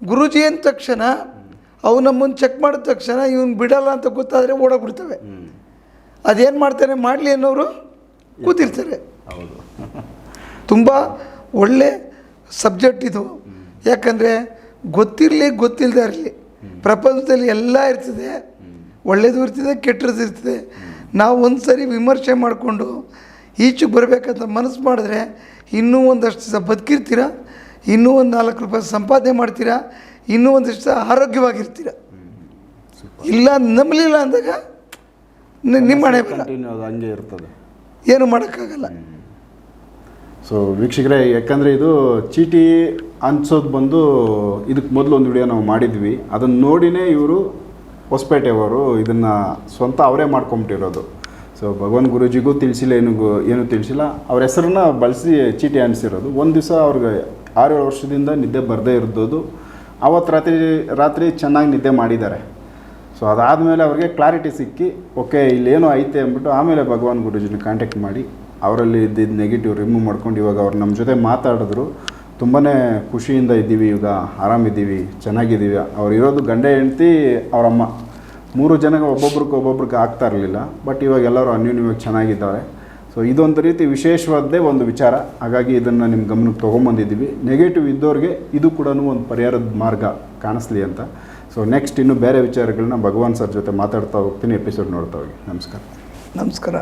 ಗುರುಜಿ ಅಂದ ತಕ್ಷಣ ಅವು ನಮ್ಮನ್ನು ಚೆಕ್ ಮಾಡಿದ ತಕ್ಷಣ ಇವನು ಬಿಡಲ್ಲ ಅಂತ ಗೊತ್ತಾದರೆ ಓಡೋಗ್ಬಿಡ್ತವೆ ಅದೇನು ಮಾಡ್ತಾರೆ? ಮಾಡಲಿ ಅನ್ನೋರು ಕೂತಿರ್ತಾರೆ.
ಹೌದು.
ತುಂಬ ಒಳ್ಳೆ ಸಬ್ಜೆಕ್ಟ್ ಇದು. ಯಾಕಂದರೆ ಗೊತ್ತಿರಲಿ ಗೊತ್ತಿಲ್ಲದೆ ಇರಲಿ. ಪ್ರಪಂಚದಲ್ಲಿ ಎಲ್ಲ ಇರ್ತದೆ. ಒಳ್ಳೇದು ಇರ್ತದೆ ಕೆಟ್ಟದ್ದು ಇರ್ತದೆ. ನಾವು ಒಂದು ಸರಿ ವಿಮರ್ಶೆ ಮಾಡಿಕೊಂಡು ಈಚೆಗೆ ಬರಬೇಕಂತ ಮನಸ್ಸು ಮಾಡಿದ್ರೆ ಇನ್ನೂ ಒಂದಷ್ಟು ದಿವಸ ಬದುಕಿರ್ತೀರ? ಇನ್ನೂ ಒಂದು ನಾಲ್ಕು ರೂಪಾಯಿ ಸಂಪಾದನೆ ಮಾಡ್ತೀರಾ? ಇನ್ನೂ ಒಂದಷ್ಟು ದಿವಸ ಆರೋಗ್ಯವಾಗಿರ್ತೀರ? ಇಲ್ಲ ನಂಬಲಿಲ್ಲ ಅಂದಾಗ ನಿಮ್ಮ ಹಣೆ
ಹಂಗೆ ಇರ್ತದೆ.
ಏನು ಮಾಡೋಕ್ಕಾಗಲ್ಲ.
ಸೊ ವೀಕ್ಷಕರೇ ಯಾಕಂದರೆ ಇದು ಚೀಟಿ ಅನ್ಸೋದು ಬಂದು ಇದಕ್ಕೆ ಮೊದಲು ಒಂದು ವಿಡಿಯೋ ನಾವು ಮಾಡಿದ್ವಿ. ಅದನ್ನು ನೋಡಿನೇ ಇವರು ಹೊಸಪೇಟೆಯವರು ಇದನ್ನು ಸ್ವಂತ ಅವರೇ ಮಾಡ್ಕೊಂಬಿಟ್ಟಿರೋದು. ಸೊ ಭಗವಾನ್ ಗುರೂಜಿಗೂ ತಿಳಿಸಿಲ್ಲ ಏನು ಏನೂ ತಿಳಿಸಿಲ್ಲ. ಅವ್ರ ಹೆಸರನ್ನ ಬಳಸಿ ಚೀಟಿ ಅನಿಸಿರೋದು. ಒಂದು ದಿವಸ ಅವ್ರಿಗೆ ಆರು ಏಳು ವರ್ಷದಿಂದ ನಿದ್ದೆ ಬರದೇ ಇರೋದು ಅವತ್ತು ರಾತ್ರಿ ರಾತ್ರಿ ಚೆನ್ನಾಗಿ ನಿದ್ದೆ ಮಾಡಿದ್ದಾರೆ. ಸೊ ಅದಾದಮೇಲೆ ಅವ್ರಿಗೆ ಕ್ಲಾರಿಟಿ ಸಿಕ್ಕಿ, ಓಕೆ, ಇಲ್ಲೇನೋ ಐತೆ ಅಂದ್ಬಿಟ್ಟು ಆಮೇಲೆ ಭಗವಾನ್ ಗುರೂಜಿನ ಕಾಂಟ್ಯಾಕ್ಟ್ ಮಾಡಿ, ಅವರಲ್ಲಿ ಇದ್ದಿದ್ದು ನೆಗೆಟಿವ್ ರಿಮೂವ್ ಮಾಡ್ಕೊಂಡು ಇವಾಗ ಅವ್ರು ನಮ್ಮ ಜೊತೆ ಮಾತಾಡಿದ್ರು. ತುಂಬಾ ಖುಷಿಯಿಂದ ಇದ್ದೀವಿ ಈಗ ಆರಾಮಿದ್ದೀವಿ, ಚೆನ್ನಾಗಿದ್ದೀವಿ. ಅವ್ರು ಇರೋದು ಗಂಡ, ಹೆಂಡ್ತಿ ಅವರಮ್ಮ ಮೂರು ಜನಕ್ಕೆ ಒಬ್ಬೊಬ್ರಿಗೆ ಒಬ್ಬೊಬ್ರಿಗೆ ಆಗ್ತಾ ಇರಲಿಲ್ಲ ಬಟ್ ಇವಾಗ ಎಲ್ಲರೂ ಅನ್ಯೂನ್ಯವಾಗಿ ಚೆನ್ನಾಗಿದ್ದಾರೆ. ಸೊ ಇದೊಂದು ರೀತಿ ವಿಶೇಷವಾದ್ದೇ ಒಂದು ವಿಚಾರ. ಹಾಗಾಗಿ ಇದನ್ನು ನಿಮ್ಮ ಗಮನಕ್ಕೆ ತೊಗೊಂಬಂದಿದ್ದೀವಿ. ನೆಗೆಟಿವ್ ಇದ್ದವ್ರಿಗೆ ಇದು ಕೂಡ ಒಂದು ಪರಿಹಾರದ ಮಾರ್ಗ ಕಾಣಿಸ್ಲಿ ಅಂತ. ಸೊ ನೆಕ್ಸ್ಟ್ ಇನ್ನು ಬೇರೆ ವಿಚಾರಗಳನ್ನ ಭಗವಾನ್ ಸರ್ ಜೊತೆ ಮಾತಾಡ್ತಾ ಹೋಗ್ತೀನಿ ಎಪಿಸೋಡ್ ನೋಡ್ತಾ ಹೋಗಿ. ನಮಸ್ಕಾರ.
ನಮಸ್ಕಾರ.